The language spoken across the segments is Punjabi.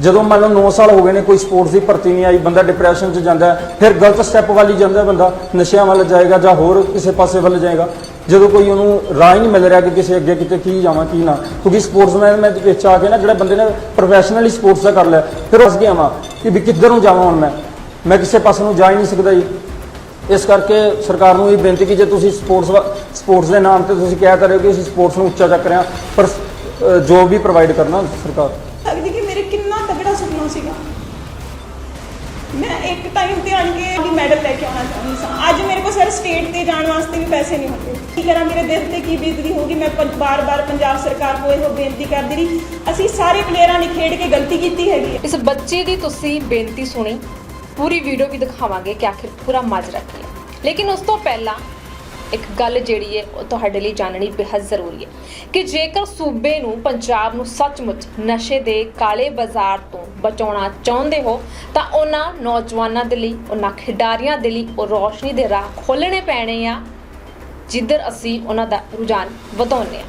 ਜਦੋਂ ਮੰਨ ਲਓ 9 ਸਾਲ ਹੋ ਗਏ ਨੇ, ਕੋਈ ਸਪੋਰਟਸ ਦੀ ਭਰਤੀ ਨਹੀਂ ਆਈ, ਬੰਦਾ ਡਿਪਰੈਸ਼ਨ 'ਚ ਜਾਂਦਾ ਫਿਰ ਗਲਤ ਸਟੈਪ ਵੱਲ ਹੀ ਜਾਂਦਾ ਬੰਦਾ, ਨਸ਼ਿਆਂ ਵੱਲ ਜਾਏਗਾ ਜਾਂ ਹੋਰ ਕਿਸੇ ਪਾਸੇ ਵੱਲ ਜਾਏਗਾ। ਜਦੋਂ ਕੋਈ ਉਹਨੂੰ ਰਾਹ ਹੀ ਨਹੀਂ ਮਿਲ ਰਿਹਾ ਕਿ ਕਿਸੇ ਅੱਗੇ ਕਿਤੇ ਕੀ ਜਾਵਾਂ, ਕੀ ਨਾ, ਕਿਉਂਕਿ ਸਪੋਰਟਸਮੈਨ ਮੈਂ ਵਿੱਚ ਆ ਕੇ ਨਾ, ਜਿਹੜੇ ਬੰਦੇ ਨੇ ਪ੍ਰੋਫੈਸ਼ਨਲੀ ਸਪੋਰਟਸ ਦਾ ਕਰ ਲਿਆ, ਫਿਰ ਉਸ ਗਿਆ ਵਾਂ ਕਿ ਵੀ ਕਿੱਧਰ ਨੂੰ ਜਾਵਾਂ ਹੁਣ ਮੈਂ। ਮੈਂ ਕਿਸੇ ਪਾਸੇ ਨੂੰ ਜਾ ਹੀ ਨਹੀਂ ਸਕਦਾ ਜੀ। ਇਸ ਕਰਕੇ ਸਰਕਾਰ ਨੂੰ ਇਹ ਬੇਨਤੀ ਕਿ ਜੇ ਤੁਸੀਂ ਸਪੋਰਟਸ ਸਪੋਰਟਸ ਦੇ ਨਾਮ ਤੇ ਤੁਸੀਂ ਕਹਿ ਰਹੇ ਹੋ ਕਿ ਅਸੀਂ ਸਪੋਰਟਸ ਨੂੰ ਉੱਚਾ ਚੱਕ ਰਹੇ ਹਾਂ, ਪਰ ਜੋਬ ਵੀ ਪ੍ਰੋਵਾਈਡ ਕਰਨਾ ਸਰਕਾਰ। ਤਗੜਾ ਸੀਗਾ। ਮੈਂ ਇੱਕ ਟਾਈਮ ਤੇ ਆਣ ਕੇ ਵੀ ਮੈਡਲ ਲੈ ਕੇ ਆਉਣਾ ਚਾਹੁੰਦੀ ਸਾਂ। ਅੱਜ ਮੇਰੇ ਕੋਲ ਸਰ ਸਟੇਟ ਤੇ ਜਾਣ ਵਾਸਤੇ ਵੀ ਪੈਸੇ ਨਹੀਂ ਹੁੰਦੇ। ਕੀ ਕਰਾਂ, ਮੇਰੇ ਦਿਲ ਤੇ ਕੀ ਬੀਤਦੀ ਹੋਗੀ ਮੈਂ ਬਾਰ-ਬਾਰ ਪੰਜਾਬ ਸਰਕਾਰ ਕੋਲ ਇਹੋ ਬੇਨਤੀ ਕਰਦੀ ਰਹੀ। ਅਸੀਂ ਸਾਰੇ ਪਲੇਅਰਾਂ ਨੇ ਖੇਡ ਕੇ ਗਲਤੀ ਕੀਤੀ ਹੈਗੀ ਹੈ। ਇਸ ਬੱਚੇ ਦੀ ਤੁਸੀਂ ਬੇਨਤੀ ਸੁਣੀ, ਪੂਰੀ ਵੀਡੀਓ ਵੀ ਦਿਖਾਵਾਂਗੇ ਕਿ ਆਖਿਰ ਪੂਰਾ ਮਾਜਰਾ ਕੀ ਹੈ। ਲੇਕਿਨ ਉਸ ਤੋਂ ਪਹਿਲਾਂ ਇੱਕ ਗੱਲ ਜਿਹੜੀ ਹੈ, ਉਹ ਤੁਹਾਡੇ ਲਈ ਜਾਣਨੀ ਬੇਹੱਦ ਜ਼ਰੂਰੀ ਹੈ ਕਿ ਜੇਕਰ ਸੂਬੇ ਨੂੰ ਪੰਜਾਬ ਨੂੰ ਸੱਚਮੁੱਚ ਨਸ਼ੇ ਦੇ ਕਾਲੇ ਬਾਜ਼ਾਰ ਤੋਂ ਬਚਾਉਣਾ ਚਾਹੁੰਦੇ ਹੋ, ਤਾਂ ਉਹਨਾਂ ਨੌਜਵਾਨਾਂ ਦੇ ਲਈ, ਉਹਨਾਂ ਖਿਡਾਰੀਆਂ ਦੇ ਲਈ ਉਹ ਰੋਸ਼ਨੀ ਦੇ ਰਾਹ ਖੋਲਣੇ ਪੈਣੇ ਆ, ਜਿੱਧਰ ਅਸੀਂ ਉਹਨਾਂ ਦਾ ਰੁਝਾਨ ਵਧਾਉਂਦੇ ਹਾਂ।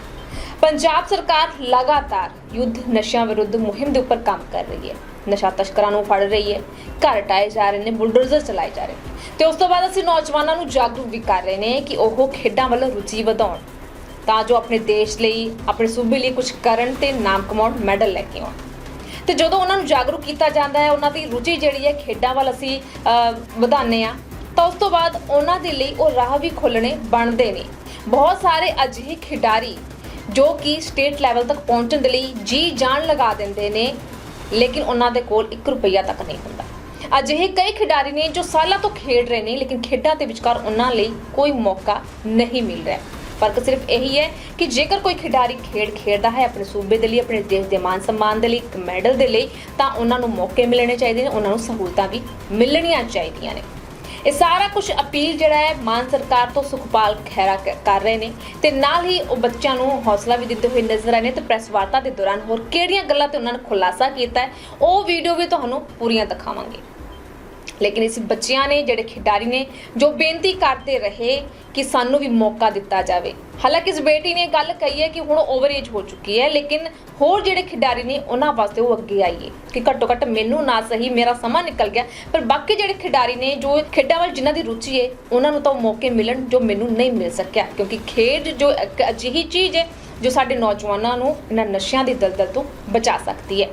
ਪੰਜਾਬ ਸਰਕਾਰ ਲਗਾਤਾਰ ਯੁੱਧ ਨਸ਼ਿਆਂ ਵਿਰੁੱਧ ਮੁਹਿੰਮ ਦੇ ਉੱਪਰ ਕੰਮ ਕਰ ਰਹੀ ਹੈ। ਨਸ਼ਾ ਤਸਕਰਾਂ ਨੂੰ ਫੜ ਰਹੀ ਹੈ, ਘਰ ਟਾਏ ਜਾ ਰਹੇ ਨੇ, ਬੁਲਡੋਜ਼ਰ ਚਲਾਏ ਜਾ ਰਹੇ ਨੇ। ਤੇ ਉਸ ਤੋਂ ਬਾਅਦ ਅਸੀਂ ਨੌਜਵਾਨਾਂ ਨੂੰ ਜਾਗਰੂਕ ਵੀ ਕਰ ਰਹੇ ਨੇ ਕਿ ਉਹ ਖੇਡਾਂ ਵੱਲ ਰੁਚੀ ਵਧਾਉਣ, ਤਾਂ ਜੋ ਆਪਣੇ ਦੇਸ਼ ਲਈ, ਆਪਣੇ ਸੂਬੇ ਲਈ ਕੁਝ ਕਰਨ ਤੇ ਨਾਮ ਕਮਾਉਣ, ਮੈਡਲ ਲੈ ਕੇ ਆਉਣ। ਤੇ ਜਦੋਂ ਉਹਨਾਂ ਨੂੰ ਜਾਗਰੂਕ ਕੀਤਾ ਜਾਂਦਾ ਹੈ, ਉਹਨਾਂ ਦੀ ਰੁਚੀ ਜਿਹੜੀ ਹੈ, ਖੇਡਾਂ ਵੱਲ ਅਸੀਂ ਵਧਾਉਂਦੇ ਆ ਤਾਂ ਉਸ ਤੋਂ ਬਾਅਦ ਉਹਨਾਂ ਦੇ ਲਈ ਉਹ ਰਾਹ ਵੀ ਖੋਲਣੇ ਬਣਦੇ ਨੇ। ਬਹੁਤ ਸਾਰੇ ਅਜਿਹੇ ਖਿਡਾਰੀ ਜੋ ਕਿ ਸਟੇਟ ਲੈਵਲ ਤੱਕ ਪਹੁੰਚਣ ਦੇ ਲਈ ਜੀ ਜਾਨ ਲਗਾ ਦਿੰਦੇ ਨੇ ਲੇਕਿਨ ਉਹਨਾਂ ਦੇ ਕੋਲ 1 ਰੁਪਈਆ ਤੱਕ ਨਹੀਂ ਹੁੰਦਾ। ਅਜਿਹੇ ਕਈ ਖਿਡਾਰੀ ਨੇ ਜੋ ਸਾਲਾਂ ਤੋਂ ਖੇਡ ਰਹੇ ਨੇ, ਲੇਕਿਨ ਖੇਡਾਂ ਦੇ ਵਿਚਕਾਰ ਉਹਨਾਂ ਲਈ ਕੋਈ ਮੌਕਾ ਨਹੀਂ ਮਿਲ ਰਿਹਾ। ਫ਼ਰਕ ਸਿਰਫ ਇਹੀ ਹੈ ਕਿ ਜੇਕਰ ਕੋਈ ਖਿਡਾਰੀ ਖੇਡ ਖੇਡਦਾ ਹੈ ਆਪਣੇ ਸੂਬੇ ਦੇ ਲਈ, ਆਪਣੇ ਦੇਸ਼ ਦੇ ਮਾਨ ਸਨਮਾਨ ਦੇ ਲਈ, ਇੱਕ ਮੈਡਲ ਦੇ ਲਈ, ਤਾਂ ਉਹਨਾਂ ਨੂੰ ਮੌਕੇ ਮਿਲਣੇ ਚਾਹੀਦੇ ਨੇ, ਉਹਨਾਂ ਨੂੰ ਸਹੂਲਤਾਂ ਵੀ ਮਿਲਣੀਆਂ ਚਾਹੀਦੀਆਂ ਨੇ। ਇਹ ਸਾਰਾ ਕੁਝ ਅਪੀਲ ਜਿਹੜਾ ਹੈ, ਮਾਨ ਸਰਕਾਰ ਤੋਂ ਸੁਖਪਾਲ ਖਹਿਰਾ ਕ- ਕਰ ਰਹੇ ਨੇ ਤੇ ਨਾਲ ਹੀ ਉਹ ਬੱਚਿਆਂ ਨੂੰ ਹੌਸਲਾ ਵੀ ਦਿੰਦੇ ਹੋਏ ਨਜ਼ਰ ਆਏ ਨੇ ਤੇ ਪ੍ਰੈਸ ਵਾਰਤਾ ਦੇ ਦੌਰਾਨ ਹੋਰ ਕਿਹੜੀਆਂ ਗੱਲਾਂ ਤੇ ਉਹਨਾਂ ਨੇ ਖੁਲਾਸਾ ਕੀਤਾ ਉਹ ਵੀਡੀਓ ਵੀ ਤੁਹਾਨੂੰ ਪੂਰੀਆਂ ਦਿਖਾਵਾਂਗੇ। ਲੇਕਿਨ ਇਸ ਬੱਚਿਆਂ ਨੇ, ਜਿਹੜੇ ਖਿਡਾਰੀ ਨੇ, ਜੋ ਬੇਨਤੀ ਕਰਦੇ ਰਹੇ ਕਿ ਸਾਨੂੰ ਵੀ ਮੌਕਾ ਦਿੱਤਾ ਜਾਵੇ। ਹਾਲਾਂਕਿ ਇਸ ਬੇਟੀ ਨੇ ਗੱਲ ਕਹੀ ਹੈ ਕਿ ਹੁਣ ਓਵਰ ਏਜ ਹੋ ਚੁੱਕੀ ਹੈ, ਲੇਕਿਨ ਹੋਰ ਜਿਹੜੇ ਖਿਡਾਰੀ ਨੇ, ਉਹਨਾਂ ਵਾਸਤੇ ਉਹ ਅੱਗੇ ਆਈਏ। ਕਿ ਘੱਟੋ ਘੱਟ ਮੈਨੂੰ ਨਾ ਸਹੀ, ਮੇਰਾ ਸਮਾਂ ਨਿਕਲ ਗਿਆ, ਪਰ ਬਾਕੀ ਜਿਹੜੇ ਖਿਡਾਰੀ ਨੇ, ਜੋ ਖੇਡਾਂ ਵੱਲ ਜਿਨ੍ਹਾਂ ਦੀ ਰੁਚੀ ਹੈ, ਉਹਨਾਂ ਨੂੰ ਤਾਂ ਉਹ ਮੌਕੇ ਮਿਲਣ ਜੋ ਮੈਨੂੰ ਨਹੀਂ ਮਿਲ ਸਕਿਆ। ਕਿਉਂਕਿ ਖੇਡ ਜੋ ਇੱਕ ਅਜਿਹੀ ਚੀਜ਼ ਹੈ, ਜੋ ਸਾਡੇ ਨੌਜਵਾਨਾਂ ਨੂੰ ਇਹਨਾਂ ਨਸ਼ਿਆਂ ਦੀ ਦਲਦਲ ਤੋਂ ਬਚਾ ਸਕਦੀ ਹੈ।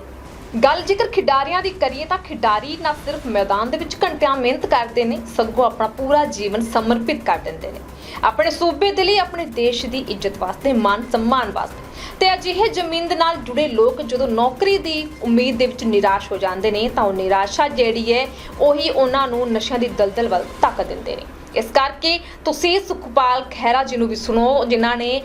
ਗੱਲ ਜੇਕਰ ਖਿਡਾਰੀਆਂ ਦੀ ਕਰੀਏ ਤਾਂ ਖਿਡਾਰੀ ਨਾ ਸਿਰਫ ਮੈਦਾਨ ਦੇ ਵਿੱਚ ਘੰਟਿਆਂ ਮਿਹਨਤ ਕਰਦੇ ਨੇ, ਸਗੋਂ ਆਪਣਾ ਪੂਰਾ ਜੀਵਨ ਸਮਰਪਿਤ ਕਰ ਦਿੰਦੇ ਨੇ। ਆਪਣੇ ਸੂਬੇ ਦੇ ਲਈ ਆਪਣੇ ਦੇਸ਼ ਦੀ ਇੱਜ਼ਤ ਵਾਸਤੇ ਮਾਨ ਸਨਮਾਨ ਵਾਸਤੇ। ਤੇ ਅਜਿਹੇ ਜ਼ਮੀਨ ਦੇ ਨਾਲ ਜੁੜੇ ਲੋਕ ਜਦੋਂ ਨੌਕਰੀ ਦੀ ਉਮੀਦ ਦੇ ਵਿੱਚ ਨਿਰਾਸ਼ ਹੋ ਜਾਂਦੇ ਨੇ, ਤਾਂ ਉਹ ਨਿਰਾਸ਼ਾ ਜਿਹੜੀ ਹੈ, ਉਹੀ ਉਹਨਾਂ ਨੂੰ ਨਸ਼ਿਆਂ ਦੀ ਦਲਦਲ ਵੱਲ ਧੱਕ ਦਿੰਦੇ ਨੇ। ਇਸ ਕਰਕੇ ਤੁਸੀਂ ਸੁਖਪਾਲ ਖਹਿਰਾ ਜੀ ਨੂੰ ਵੀ ਸੁਣੋ, ਜਿਨ੍ਹਾਂ ਨੇ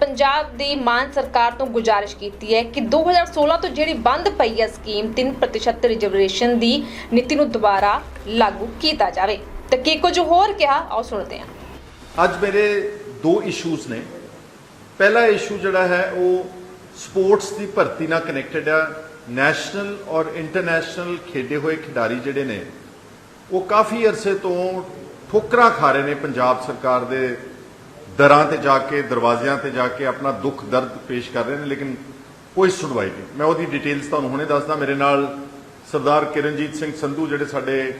ਪੰਜਾਬ ਦੀ ਮਾਨ ਸਰਕਾਰ ਤੋਂ ਗੁਜ਼ਾਰਿਸ਼ ਕੀਤੀ ਹੈ ਕਿ 2016 ਤੋਂ ਜਿਹੜੀ ਬੰਦ ਪਈ ਹੈ ਸਕੀਮ 3% ਰਿਜ਼ਰਵੇਸ਼ਨ ਦੀ ਨੀਤੀ ਨੂੰ ਦੁਬਾਰਾ ਲਾਗੂ ਕੀਤਾ ਜਾਵੇ। ਤੇ ਕੀ ਕੁਝ ਹੋਰ ਕਿਹਾ? ਆਓ ਸੁਣਦੇ ਹਾਂ। ਅੱਜ ਮੇਰੇ ਦੋ ਇਸ਼ੂਜ਼ ਨੇ। ਪਹਿਲਾ ਇਸ਼ੂ ਜਿਹੜਾ ਹੈ, ਉਹ ਸਪੋਰਟਸ ਦੀ ਭਰਤੀ ਨਾਲ ਕਨੈਕਟਡ ਆ। ਨੈਸ਼ਨਲ ਔਰ ਇੰਟਰਨੈਸ਼ਨਲ ਖੇਡੇ ਹੋਏ ਖਿਡਾਰੀ ਜਿਹੜੇ ਨੇ, ਉਹ ਕਾਫੀ ਅਰਸੇ ਤੋਂ ਠੋਕਰਾਂ ਖਾ ਰਹੇ ਨੇ ਪੰਜਾਬ ਸਰਕਾਰ ਦੇ ਦਰਾਂ ਤੇ ਜਾ ਕੇ, ਦਰਵਾਜ਼ਿਆਂ ਤੇ ਜਾ ਕੇ ਆਪਣਾ ਦੁੱਖ ਦਰਦ ਪੇਸ਼ ਕਰ ਰਹੇ ਨੇ, ਲੇਕਿਨ ਕੋਈ ਸੁਣਵਾਈ ਨਹੀਂ ਮੈਂ ਉਹਦੀ ਡਿਟੇਲਸ ਤੁਹਾਨੂੰ ਹੁਣੇ ਦੱਸਦਾ। ਮੇਰੇ ਨਾਲ ਸਰਦਾਰ ਕਿਰਨਜੀਤ ਸਿੰਘ ਸੰਧੂ, ਜਿਹੜੇ ਸਾਡੇ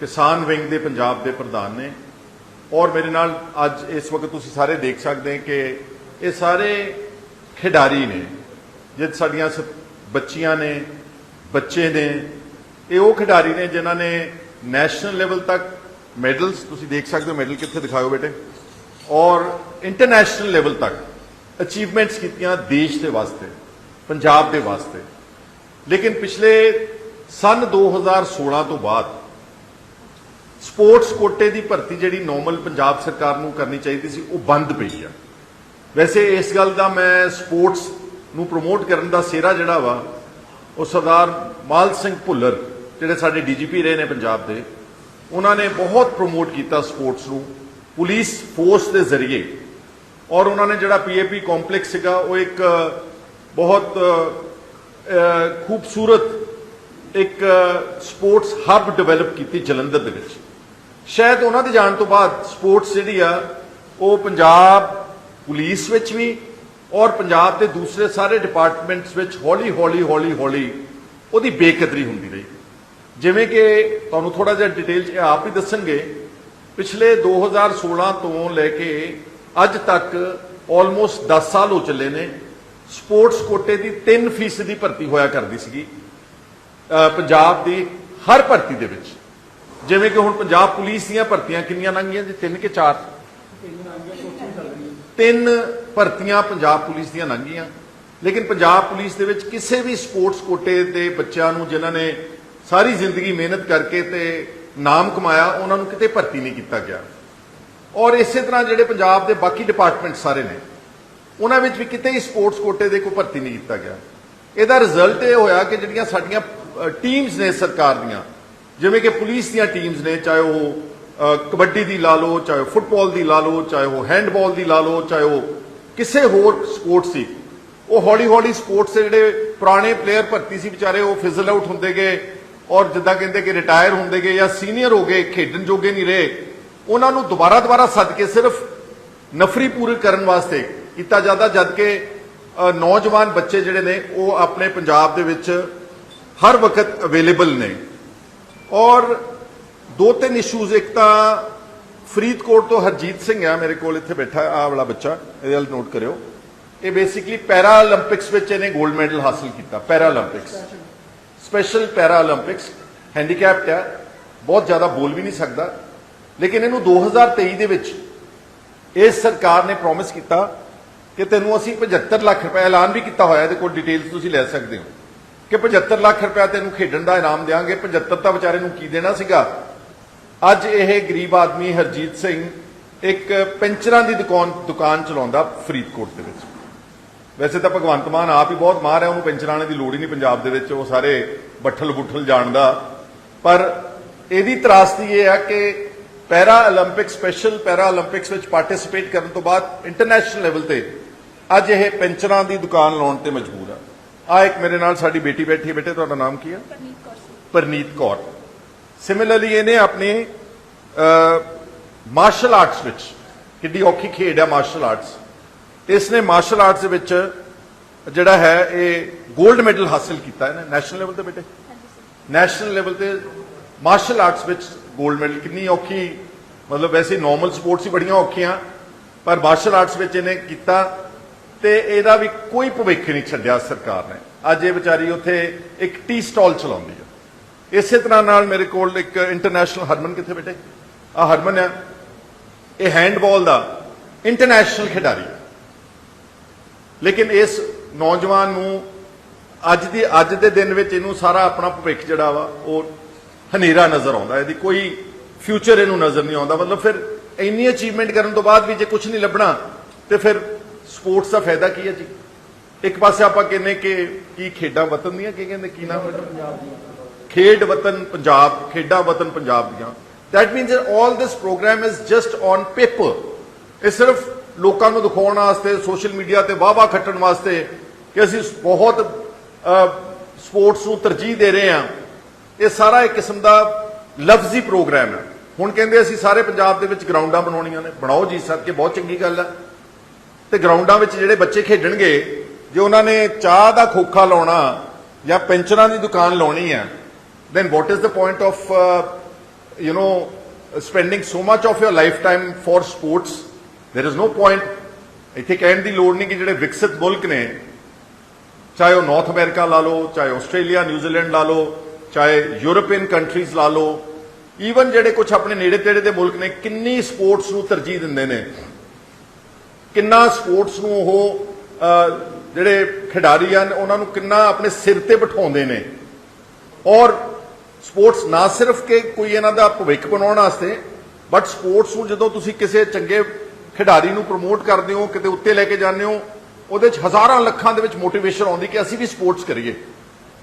ਕਿਸਾਨ ਵਿੰਗ ਦੇ ਪੰਜਾਬ ਦੇ ਪ੍ਰਧਾਨ ਨੇ, ਔਰ ਮੇਰੇ ਨਾਲ ਅੱਜ ਇਸ ਵਕਤ ਤੁਸੀਂ ਸਾਰੇ ਦੇਖ ਸਕਦੇ ਹੋ ਕਿ ਇਹ ਸਾਰੇ ਖਿਡਾਰੀ ਨੇ ਜਿਹ ਸਾਡੀਆਂ ਸ- ਬੱਚੀਆਂ ਨੇ, ਬੱਚੇ ਨੇ, ਇਹ ਉਹ ਖਿਡਾਰੀ ਨੇ ਜਿਨ੍ਹਾਂ ਨੇ ਨੈਸ਼ਨਲ ਲੈਵਲ ਤੱਕ ਮੈਡਲਸ ਤੁਸੀਂ ਦੇਖ ਸਕਦੇ ਹੋ ਮੈਡਲ ਕਿੱਥੇ ਦਿਖਾਓ ਬੇਟੇ। ਔਰ ਇੰਟਰਨੈਸ਼ਨਲ ਲੈਵਲ ਤੱਕ ਅਚੀਵਮੈਂਟਸ ਕੀਤੀਆਂ ਦੇਸ਼ ਦੇ ਵਾਸਤੇ, ਪੰਜਾਬ ਦੇ ਵਾਸਤੇ। ਲੇਕਿਨ ਪਿਛਲੇ ਸਨ 2016 ਤੋਂ ਬਾਅਦ ਸਪੋਰਟਸ ਕੋਟੇ ਦੀ ਭਰਤੀ ਜਿਹੜੀ ਨਾਰਮਲ ਪੰਜਾਬ ਸਰਕਾਰ ਨੂੰ ਕਰਨੀ ਚਾਹੀਦੀ ਸੀ, ਉਹ ਬੰਦ ਪਈ ਆ। ਵੈਸੇ ਇਸ ਗੱਲ ਦਾ ਮੈਂ ਸਪੋਰਟਸ ਨੂੰ ਪ੍ਰਮੋਟ ਕਰਨ ਦਾ ਸਿਹਰਾ ਜਿਹੜਾ ਵਾ, ਉਹ ਸਰਦਾਰ ਮਾਲ ਸਿੰਘ ਭੁੱਲਰ, ਜਿਹੜੇ ਸਾਡੇ ਡੀਜੀਪੀ ਰਹੇ ਨੇ ਪੰਜਾਬ ਦੇ ਉਹਨਾਂ ਨੇ ਬਹੁਤ ਪ੍ਰਮੋਟ ਕੀਤਾ ਸਪੋਰਟਸ ਨੂੰ ਪੁਲਿਸ ਫੋਰਸ ਦੇ ਜ਼ਰੀਏ। ਔਰ ਉਹਨਾਂ ਨੇ ਜਿਹੜਾ ਪੀਏਪੀ ਕੰਪਲੈਕਸ ਸੀਗਾ, ਉਹ ਇੱਕ ਬਹੁਤ ਖੂਬਸੂਰਤ ਇੱਕ ਸਪੋਰਟਸ ਹੱਬ ਡਿਵੈਲਪ ਕੀਤੀ ਜਲੰਧਰ ਦੇ ਵਿੱਚ। ਸ਼ਾਇਦ ਉਹਨਾਂ ਦੇ ਜਾਣ ਤੋਂ ਬਾਅਦ ਸਪੋਰਟਸ ਜਿਹੜੀ ਆ, ਉਹ ਪੰਜਾਬ ਪੁਲਿਸ ਵਿੱਚ ਵੀ ਔਰ ਪੰਜਾਬ ਦੇ ਦੂਸਰੇ ਸਾਰੇ ਡਿਪਾਰਟਮੈਂਟਸ ਵਿੱਚ ਹੌਲੀ ਹੌਲੀ ਹੌਲੀ ਹੌਲੀ ਉਹਦੀ ਬੇਕਦਰੀ ਹੁੰਦੀ ਰਹੀ। ਜਿਵੇਂ ਕਿ ਤੁਹਾਨੂੰ ਥੋੜਾ ਜਿਹਾ ਡਿਟੇਲ ਚ ਇਹ ਆਪ ਹੀ ਦੱਸਣਗੇ, ਪਿਛਲੇ 2016 ਤੋਂ ਲੈ ਕੇ ਅੱਜ ਤੱਕ ਆਲਮੋਸਟ 10 ਸਾਲ ਹੋ ਚੱਲੇ ਨੇ ਸਪੋਰਟਸ ਕੋਟੇ ਦੀ 3% ਦੀ ਭਰਤੀ ਹੋਇਆ ਕਰਦੀ ਸੀਗੀ ਪੰਜਾਬ ਦੀ ਹਰ ਭਰਤੀ ਦੇ ਵਿੱਚ। ਜਿਵੇਂ ਕਿ ਹੁਣ ਪੰਜਾਬ ਪੁਲਿਸ ਦੀਆਂ ਭਰਤੀਆਂ ਕਿੰਨੀਆਂ ਲੰਘੀਆਂ ਜੀ? ਤਿੰਨ ਕਿ ਚਾਰ? ਤਿੰਨ ਭਰਤੀਆਂ ਪੰਜਾਬ ਪੁਲਿਸ ਦੀਆਂ ਲੰਘੀਆਂ ਲੇਕਿਨ ਪੰਜਾਬ ਪੁਲਿਸ ਦੇ ਵਿੱਚ ਕਿਸੇ ਵੀ ਸਪੋਰਟਸ ਕੋਟੇ ਦੇ ਬੱਚਿਆਂ ਨੂੰ, ਜਿਨ੍ਹਾਂ ਨੇ ਸਾਰੀ ਜ਼ਿੰਦਗੀ ਮਿਹਨਤ ਕਰਕੇ ਤੇ ਨਾਮ ਕਮਾਇਆ, ਉਹਨਾਂ ਨੂੰ ਕਿਤੇ ਭਰਤੀ ਨਹੀਂ ਕੀਤਾ ਗਿਆ। ਔਰ ਇਸੇ ਤਰ੍ਹਾਂ ਜਿਹੜੇ ਪੰਜਾਬ ਦੇ ਬਾਕੀ ਡਿਪਾਰਟਮੈਂਟ ਸਾਰੇ ਨੇ, ਉਹਨਾਂ ਵਿੱਚ ਵੀ ਕਿਤੇ ਹੀ ਸਪੋਰਟਸ ਕੋਟੇ ਦੇ ਕੋਈ ਭਰਤੀ ਨਹੀਂ ਕੀਤਾ ਗਿਆ। ਇਹਦਾ ਰਿਜ਼ਲਟ ਇਹ ਹੋਇਆ ਕਿ ਜਿਹੜੀਆਂ ਸਾਡੀਆਂ ਟੀਮਸ ਨੇ ਸਰਕਾਰ ਦੀਆਂ, ਜਿਵੇਂ ਕਿ ਪੁਲਿਸ ਦੀਆਂ ਟੀਮਸ ਨੇ, ਚਾਹੇ ਉਹ ਕਬੱਡੀ ਦੀ ਲਾ ਲਓ, ਚਾਹੇ ਉਹ ਫੁੱਟਬਾਲ ਦੀ ਲਾ ਲਓ, ਚਾਹੇ ਉਹ ਹੈਂਡਬਾਲ ਦੀ ਲਾ ਲਓ, ਚਾਹੇ ਉਹ ਕਿਸੇ ਹੋਰ ਸਪੋਰਟਸ ਸੀ ਉਹ ਹੌਲੀ ਹੌਲੀ ਸਪੋਰਟਸ ਦੇ ਜਿਹੜੇ ਪੁਰਾਣੇ ਪਲੇਅਰ ਭਰਤੀ ਸੀ, ਵਿਚਾਰੇ ਉਹ ਫਿਜ਼ਲ ਆਊਟ ਹੁੰਦੇ ਗਏ। ਔਰ ਜਿੱਦਾਂ ਕਹਿੰਦੇ ਕਿ ਰਿਟਾਇਰ ਹੁੰਦੇ ਗਏ ਜਾਂ ਸੀਨੀਅਰ ਹੋ ਗਏ, ਖੇਡਣ ਜੋਗੇ ਨਹੀਂ ਰਹੇ, ਉਹਨਾਂ ਨੂੰ ਦੁਬਾਰਾ ਦੁਬਾਰਾ ਸੱਦ ਕੇ ਸਿਰਫ ਨਫਰੀ ਪੂਰੀ ਕਰਨ ਵਾਸਤੇ ਕੀਤਾ ਜਾਂਦਾ ਜਦ ਕਿ ਨੌਜਵਾਨ ਬੱਚੇ ਜਿਹੜੇ ਨੇ, ਉਹ ਆਪਣੇ ਪੰਜਾਬ ਦੇ ਵਿੱਚ ਹਰ ਵਕਤ ਅਵੇਲੇਬਲ ਨੇ। ਔਰ ਦੋ ਤਿੰਨ ਇਸ਼ੂਜ਼ ਇੱਕ ਤਾਂ ਫਰੀਦਕੋਟ ਤੋਂ ਹਰਜੀਤ ਸਿੰਘ ਆ, ਮੇਰੇ ਕੋਲ ਇੱਥੇ ਬੈਠਾ ਆ ਵਾਲਾ ਬੱਚਾ, ਇਹਦੇ ਨਾਲ ਨੋਟ ਕਰਿਓ। ਇਹ ਬੇਸਿਕਲੀ ਪੈਰਾ 올림픽ਸ ਵਿੱਚ ਇਹਨੇ 골ਡ ਮੈਡਲ ਹਾਸਲ ਕੀਤਾ ਪੈਰਾ 올림픽ਸ ਸਪੈਸ਼ਲ ਪੈਰਾ 올림픽ਸ ਹੈਂਡੀਕੈਪਡ ਆ ਬਹੁਤ ਜ਼ਿਆਦਾ ਬੋਲ ਵੀ ਨਹੀਂ ਸਕਦਾ। ਲੇਕਿਨ ਇਹਨੂੰ 2023 ਦੇ ਵਿੱਚ ਇਸ ਸਰਕਾਰ ਨੇ ਪ੍ਰੋਮਿਸ ਕੀਤਾ ਕਿ ਤੈਨੂੰ ਅਸੀਂ 75 ਲੱਖ ਰੁਪਏ ਐਲਾਨ ਵੀ ਕੀਤਾ ਹੋਇਆ, ਇਹਦੇ ਕੋਲ ਡਿਟੇਲਸ ਤੁਸੀਂ ਲੈ ਸਕਦੇ ਹੋ। ਕਿ 75 ਲੱਖ ਰੁਪਏ ਤੈਨੂੰ ਖੇਡਣ ਦਾ ਇਨਾਮ ਦੇਾਂਗੇ 75 ਤਾਂ ਵਿਚਾਰੇ ਨੂੰ ਕੀ ਦੇਣਾ ਸੀਗਾ? ਅੱਜ ਇਹ ਗਰੀਬ ਆਦਮੀ ਹਰਜੀਤ ਸਿੰਘ ਇੱਕ ਪੈਂਚਰਾਂ ਦੀ ਦੁਕਾਨ ਦੁਕਾਨ ਚਲਾਉਂਦਾ ਫਰੀਦਕੋਟ ਦੇ ਵਿੱਚ। ਵੈਸੇ ਤਾਂ ਭਗਵੰਤ ਮਾਨ ਆਪ ਹੀ ਬਹੁਤ ਮਾਰ ਹੈ ਉਹਨੂੰ ਪੈਨਸ਼ਨ ਦੀ ਲੋੜ ਹੀ ਨਹੀਂ ਪੰਜਾਬ ਦੇ ਵਿੱਚ ਉਹ ਸਾਰੇ ਬੱਠਲ ਬੁੱਠਲ ਜਾਣਦਾ ਪਰ ਇਹਦੀ ਤਰਾਸਦੀ ਇਹ ਆ ਕਿ ਪੈਰਾ 올림픽 ਸਪੈਸ਼ਲ ਪੈਰਾ 올림픽ਸ ਵਿੱਚ ਪਾਰਟਿਸਿਪੇਟ ਕਰਨ ਤੋਂ ਬਾਅਦ ਇੰਟਰਨੈਸ਼ਨਲ ਲੈਵਲ ਤੇ ਅੱਜ ਇਹ ਪੈਂਚਰਾਂ ਦੀ ਦੁਕਾਨ ਲਾਉਣ ਤੇ ਮਜਬੂਰ ਆ। ਆ ਇੱਕ ਮੇਰੇ ਨਾਲ ਸਾਡੀ ਬੇਟੀ ਬੈਠੀ ਬੇਟੇ ਤੁਹਾਡਾ ਨਾਮ ਕੀ ਆ ਪਰਨੀਤ ਕੌਰ ਸਿਮਿਲਰਲੀ ਇਹਨੇ ਆਪਣੇ ਮਾਰਸ਼ਲ ਆਰਟਸ ਵਿੱਚ ਕਿੱਡੀ ਔਖੀ ਖੇਡ ਹੈ ਮਾਰਸ਼ਲ ਆਰਟਸ ਇਸ ਨੇ ਮਾਰਸ਼ਲ ਆਰਟਸ ਦੇ ਵਿੱਚ ਜਿਹੜਾ ਹੈ ਇਹ 골ਡ ਮੈਡਲ ਹਾਸਲ ਕੀਤਾ ਹੈ ਨੈਸ਼ਨਲ ਲੈਵਲ ਤੇ ਬੇਟੇ? ਨੈਸ਼ਨਲ ਲੈਵਲ ਤੇ ਮਾਰਸ਼ਲ ਆਰਟਸ ਵਿੱਚ 골ਡ ਮੈਡਲ ਕਿੰਨੀ ਔਖੀ ਮਤਲਬ ਵੈਸੇ ਨਾਰਮਲ ਸਪੋਰਟਸ ਹੀ ਬੜੀਆਂ ਔਖੀਆਂ ਪਰ ਮਾਰਸ਼ਲ ਆਰਟਸ ਵਿੱਚ ਇਹਨੇ ਕੀਤਾ ਤੇ ਇਹਦਾ ਵੀ ਕੋਈ ਭਵਿੱਖ ਨਹੀਂ ਛੱਡਿਆ ਸਰਕਾਰ ਨੇ। ਅੱਜ ਇਹ ਵਿਚਾਰੀ ਉੱਥੇ ਇੱਕ ਟੀ ਸਟਾਲ ਚਲਾਉਂਦੀ ਹੈ ਇਸੇ ਤਰ੍ਹਾਂ ਨਾਲ ਮੇਰੇ ਕੋਲ ਇੱਕ ਇੰਟਰਨੈਸ਼ਨਲ ਹਰਮਨ ਕਿੱਥੇ ਬੇਟੇ? ਆ ਹਰਮਨ ਹੈ ਇਹ ਹੈਂਡਬਾਲ ਦਾ ਇੰਟਰਨੈਸ਼ਨਲ ਖਿਡਾਰੀ ਲੇਕਿਨ ਇਸ ਨੌਜਵਾਨ ਨੂੰ ਅੱਜ ਦੀ ਅੱਜ ਦੇ ਦਿਨ ਵਿੱਚ ਇਹਨੂੰ ਸਾਰਾ ਆਪਣਾ ਭਵਿੱਖ ਜਿਹੜਾ ਵਾ, ਉਹ ਹਨੇਰਾ ਨਜ਼ਰ ਆਉਂਦਾ, ਇਹਦੀ ਕੋਈ ਫਿਊਚਰ ਇਹਨੂੰ ਨਜ਼ਰ ਨਹੀਂ ਆਉਂਦਾ। ਮਤਲਬ ਫਿਰ ਇੰਨੀ ਅਚੀਵਮੈਂਟ ਕਰਨ ਤੋਂ ਬਾਅਦ ਵੀ ਜੇ ਕੁਝ ਨਹੀਂ ਲੱਭਣਾ, ਤੇ ਫਿਰ ਸਪੋਰਟਸ ਦਾ ਫਾਇਦਾ ਕੀ ਹੈ ਜੀ? ਇੱਕ ਪਾਸੇ ਆਪਾਂ ਕਹਿੰਦੇ ਕਿ ਕੀ ਖੇਡਾਂ ਵਤਨ ਦੀਆਂ, ਕੀ ਕਹਿੰਦੇ, ਕੀ ਨਾਮ ਦੀਆਂ ਖੇਡ ਵਤਨ ਪੰਜਾਬ, ਖੇਡਾਂ ਵਤਨ ਪੰਜਾਬ ਦੀਆਂ। That means that all this program is just on paper ਇਹ ਸਿਰਫ ਲੋਕਾਂ ਨੂੰ ਦਿਖਾਉਣ ਵਾਸਤੇ ਸੋਸ਼ਲ ਮੀਡੀਆ ਤੇ ਵਾਹ ਵਾਹ ਖੱਟਣ ਵਾਸਤੇ ਕਿ ਅਸੀਂ ਬਹੁਤ ਸਪੋਰਟਸ ਨੂੰ ਤਰਜੀਹ ਦੇ ਰਹੇ ਹਾਂ। ਇਹ ਸਾਰਾ ਇੱਕ ਕਿਸਮ ਦਾ ਲਫ਼ਜ਼ੀ ਪ੍ਰੋਗਰਾਮ ਹੈ। ਹੁਣ ਕਹਿੰਦੇ ਅਸੀਂ ਸਾਰੇ ਪੰਜਾਬ ਦੇ ਵਿੱਚ ਗਰਾਊਂਡਾਂ ਬਣਾਉਣੀਆਂ ਨੇ। ਬਣਾਓ ਜੀ ਸਰ ਕਿ ਬਹੁਤ ਚੰਗੀ ਗੱਲ ਹੈ। ਤੇ ਗਰਾਊਂਡਾਂ ਵਿੱਚ ਜਿਹੜੇ ਬੱਚੇ ਖੇਡਣਗੇ ਜੇ ਉਹਨਾਂ ਨੇ ਚਾਹ ਦਾ ਖੋਖਾ ਲਾਉਣਾ ਜਾਂ ਪੈਂਚਰਾਂ ਦੀ ਦੁਕਾਨ ਲਾਉਣੀ ਹੈ then what is the point of uh, you know spending so much of your lifetime for sports? There is no point ਇੱਥੇ ਕਹਿਣ ਦੀ ਲੋੜ ਨਹੀਂ ਕਿ ਜਿਹੜੇ ਵਿਕਸਿਤ ਮੁਲਕ ਨੇ, ਚਾਹੇ ਉਹ ਨਾਰਥ ਅਮਰੀਕਾ ਲਾ ਲਓ, ਚਾਹੇ ਆਸਟ੍ਰੇਲੀਆ ਨਿਊਜ਼ੀਲੈਂਡ ਲਾ ਲਓ, ਚਾਹੇ ਯੂਰੋਪੀਅਨ ਕੰਟਰੀਜ਼ ਲਾ ਲਓ ਈਵਨ ਜਿਹੜੇ ਕੁਝ ਆਪਣੇ ਨੇੜੇ ਤੇੜੇ ਦੇ ਮੁਲਕ ਨੇ, ਕਿੰਨੀ ਸਪੋਰਟਸ ਨੂੰ ਤਰਜੀਹ ਦਿੰਦੇ ਨੇ। ਕਿੰਨਾ ਸਪੋਰਟਸ ਨੂੰ ਉਹ ਜਿਹੜੇ ਖਿਡਾਰੀ ਹਨ, ਉਹਨਾਂ ਨੂੰ ਕਿੰਨਾ ਆਪਣੇ ਸਿਰ ਤੇ ਬਿਠਾਉਂਦੇ ਨੇ। ਔਰ ਸਪੋਰਟਸ ਨਾ ਸਿਰਫ ਕਿ ਕੋਈ ਇਹਨਾਂ ਦਾ ਭਵਿੱਖ ਬਣਾਉਣ ਵਾਸਤੇ ਬਟ ਸਪੋਰਟਸ ਨੂੰ ਜਦੋਂ ਤੁਸੀਂ ਕਿਸੇ ਚੰਗੇ ਖਿਡਾਰੀ ਨੂੰ ਪ੍ਰਮੋਟ ਕਰਦੇ ਹੋ, ਕਿਤੇ ਉੱਤੇ ਲੈ ਕੇ ਜਾਂਦੇ ਹੋ, ਉਹਦੇ ਚ ਹਜ਼ਾਰਾਂ ਲੱਖਾਂ ਦੇ ਵਿੱਚ ਮੋਟੀਵੇਸ਼ਨ ਆਉਂਦੀ ਕਿ ਅਸੀਂ ਵੀ ਸਪੋਰਟਸ ਕਰੀਏ।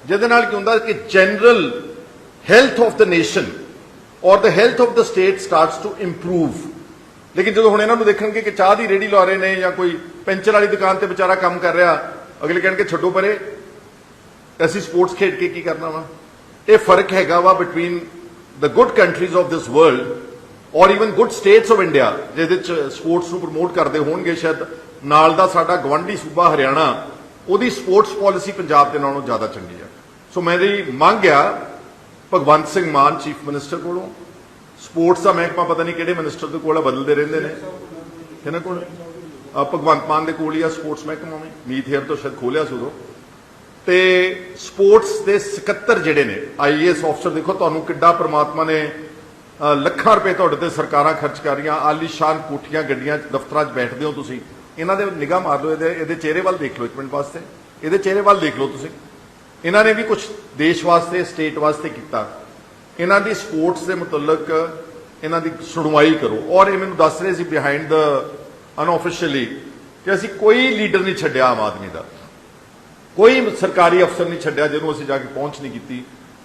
ਜਿਹਦੇ ਨਾਲ ਕੀ ਹੁੰਦਾ ਕਿ general health of the nation or the health of the state starts to improve ਲੇਕਿਨ ਜਦੋਂ ਹੁਣ ਇਹਨਾਂ ਨੂੰ ਦੇਖਣਗੇ ਕਿ ਚਾਹ ਦੀ ਰੇੜੀ ਲਾ ਰਹੇ ਨੇ ਜਾਂ ਕੋਈ ਪੈਂਚਰ ਵਾਲੀ ਦੁਕਾਨ ਤੇ ਵਿਚਾਰਾ ਕੰਮ ਕਰ ਰਿਹਾ, ਅਗਲੇ ਕਹਿਣਗੇ, ਛੱਡੋ ਪਰੇ, ਅਸੀਂ ਸਪੋਰਟਸ ਖੇਡ ਕੇ ਕੀ ਕਰਨਾ ਵਾ? ਇਹ ਫ਼ਰਕ ਹੈਗਾ ਵਾ between the good countries of this world ਔਰ even good states of India ਜਿਹਦੇ ਚ ਸਪੋਰਟਸ ਨੂੰ ਪ੍ਰਮੋਟ ਕਰਦੇ ਹੋਣਗੇ ਸ਼ਾਇਦ, ਨਾਲ ਦਾ ਸਾਡਾ ਗਵੰਡੀ ਸੂਬਾ ਹਰਿਆਣਾ, ਉਹਦੀ ਸਪੋਰਟਸ ਪਾਲਿਸੀ ਪੰਜਾਬ ਦੇ ਨਾਲੋਂ ਜ਼ਿਆਦਾ ਚੰਗੀ ਹੈ ਸੋ ਮੇਰੀ ਮੰਗ ਆ, ਭਗਵੰਤ ਸਿੰਘ ਮਾਨ ਚੀਫ ਮਿਨਿਸਟਰ ਕੋਲੋਂ। ਸਪੋਰਟਸ ਦਾ ਮਹਿਕਮਾ ਪਤਾ ਨਹੀਂ ਕਿਹੜੇ ਮਿਨਿਸਟਰ ਦੇ ਕੋਲ ਆ, ਬਦਲਦੇ ਰਹਿੰਦੇ ਨੇ। ਇਹਨਾਂ ਕੋਲ? ਭਗਵੰਤ ਮਾਨ ਦੇ ਕੋਲ ਹੀ ਆ ਸਪੋਰਟਸ ਮਹਿਕਮਾ ਵੀ। ਮੀਤ ਹੇਅਰ ਤੋਂ ਸ਼ਾਇਦ ਖੋਲਿਆ ਸੀ ਉਦੋਂ। ਤੇ ਸਪੋਰਟਸ ਦੇ ਸਕੱਤਰ ਜਿਹੜੇ ਨੇ ਆਈਏਐਸ ਅਫਸਰ ਦੇਖੋ ਤੁਹਾਨੂੰ ਕਿੱਡਾ ਪ੍ਰਮਾਤਮਾ ਨੇ ਲੱਖਾਂ ਰੁਪਏ ਤੁਹਾਡੇ ਤੇ ਸਰਕਾਰਾਂ ਖਰਚ ਕਰ ਰਹੀਆਂ ਆਲੀਸ਼ਾਨ ਕੋਠੀਆਂ, ਗੱਡੀਆਂ, ਦਫ਼ਤਰਾਂ 'ਚ ਬੈਠਦੇ ਹੋ ਤੁਸੀਂ। ਇਹਨਾਂ ਦੇ ਨਿਗਾਹ ਮਾਰ ਲਓ, ਇਹਦੇ ਇਹਦੇ ਚਿਹਰੇ ਵੱਲ ਦੇਖ ਲਓ ਇੱਕ ਮਿੰਟ ਵਾਸਤੇ। ਇਹਦੇ ਚਿਹਰੇ ਵੱਲ ਦੇਖ ਲਓ ਤੁਸੀਂ। ਇਹਨਾਂ ਨੇ ਵੀ ਕੁਝ ਦੇਸ਼ ਵਾਸਤੇ, ਸਟੇਟ ਵਾਸਤੇ ਕੀਤਾ। ਇਹਨਾਂ ਦੀ ਸਪੋਰਟਸ ਦੇ ਮੁਤਲਕ ਇਹਨਾਂ ਦੀ ਸੁਣਵਾਈ ਕਰੋ। ਔਰ ਇਹ ਮੈਨੂੰ ਦੱਸ ਰਹੇ ਸੀ ਬਿਹਾਈਂਡ ਦ ਅਨਆਫੀਸ਼ੀਅਲੀ ਕਿ ਅਸੀਂ ਕੋਈ ਲੀਡਰ ਨਹੀਂ ਛੱਡਿਆ ਆਮ ਆਦਮੀ ਦਾ। ਕੋਈ ਸਰਕਾਰੀ ਅਫਸਰ ਨਹੀਂ ਛੱਡਿਆ ਜਿਹਨੂੰ ਅਸੀਂ ਜਾ ਕੇ ਪਹੁੰਚ ਨਹੀਂ ਕੀਤੀ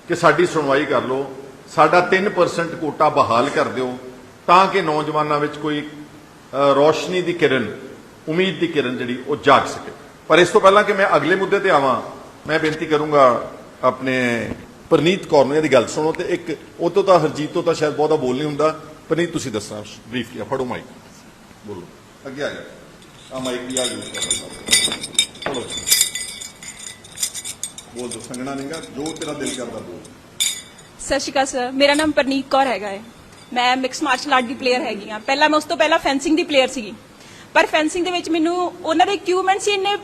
ਕਿ ਸਾਡੀ ਸੁਣਵਾਈ ਕਰ ਲਓ। ਸਾਡਾ 3% ਕੋਟਾ ਬਹਾਲ ਕਰ ਦਿਓ, ਤਾਂ ਕਿ ਨੌਜਵਾਨਾਂ ਵਿੱਚ ਕੋਈ ਰੋਸ਼ਨੀ ਦੀ ਕਿਰਨ, ਉਮੀਦ ਦੀ ਕਿਰਨ ਜਿਹੜੀ, ਉਹ ਜਾਗ ਸਕੇ। ਪਰ ਇਸ ਤੋਂ ਪਹਿਲਾਂ ਕਿ ਮੈਂ ਅਗਲੇ ਮੁੱਦੇ ਤੇ ਆਵਾਂ, ਮੈਂ ਬੇਨਤੀ ਕਰੂੰਗਾ ਆਪਣੇ ਪਰਨੀਤ ਕੌਰ ਨੂੰ ਇਹਦੀ ਗੱਲ ਸੁਣੋ ਤੇ ਇੱਕ, ਉਹ ਤੋਂ ਤਾਂ, ਹਰਜੀਤ ਤੋਂ ਤਾਂ ਸ਼ਾਇਦ ਬਹੁਤਾ ਬੋਲ ਨਹੀਂ ਹੁੰਦਾ। ਪਰਨੀਤ, ਤੁਸੀਂ ਦੱਸਣਾ ਬਰੀਫਲੀ ਫੜੋ ਮਾਈਕ ਬੋਲੋ। ਅੱਗੇ ਆ ਜਾ। ਆ ਮਾਈਕ ਵੀ ਆ ਯੂਜ਼ ਕਰ ਬੋਲ ਦੋ ਸੰਗਣਾ ਨਹੀਂਗਾ ਜੋ ਤੇਰਾ ਦਿਲ ਕਰਦਾ ਬੋਲ। ਸਤਿ ਸ਼੍ਰੀ ਅਕਾਲ ਸਰ। ਮੇਰਾ ਨਾਮ ਪਰਨੀਤ ਕੌਰ ਹੈਗਾ ਹੈ। ਮੈਂ ਮਿਕਸ ਮਾਰਸ਼ਲ ਆਰਟ ਦੀ ਪਲੇਅਰ ਹੈਗੀ ਆ ਪਹਿਲਾਂ ਮੈਂ ਉਸ ਤੋਂ ਪਹਿਲਾਂ ਫੈਂਸਿੰਗ ਦੀ ਪਲੇਅਰ ਸੀਗੀ। ਪਰ ਫੈਂਸਿੰਗ ਦੇ ਵਿੱਚ ਮੈਨੂੰ ਉਹਨਾਂ ਦੇ ਇਕਵਿਪਮੈਂਟਸ ਹੀ ਇੰਨੇ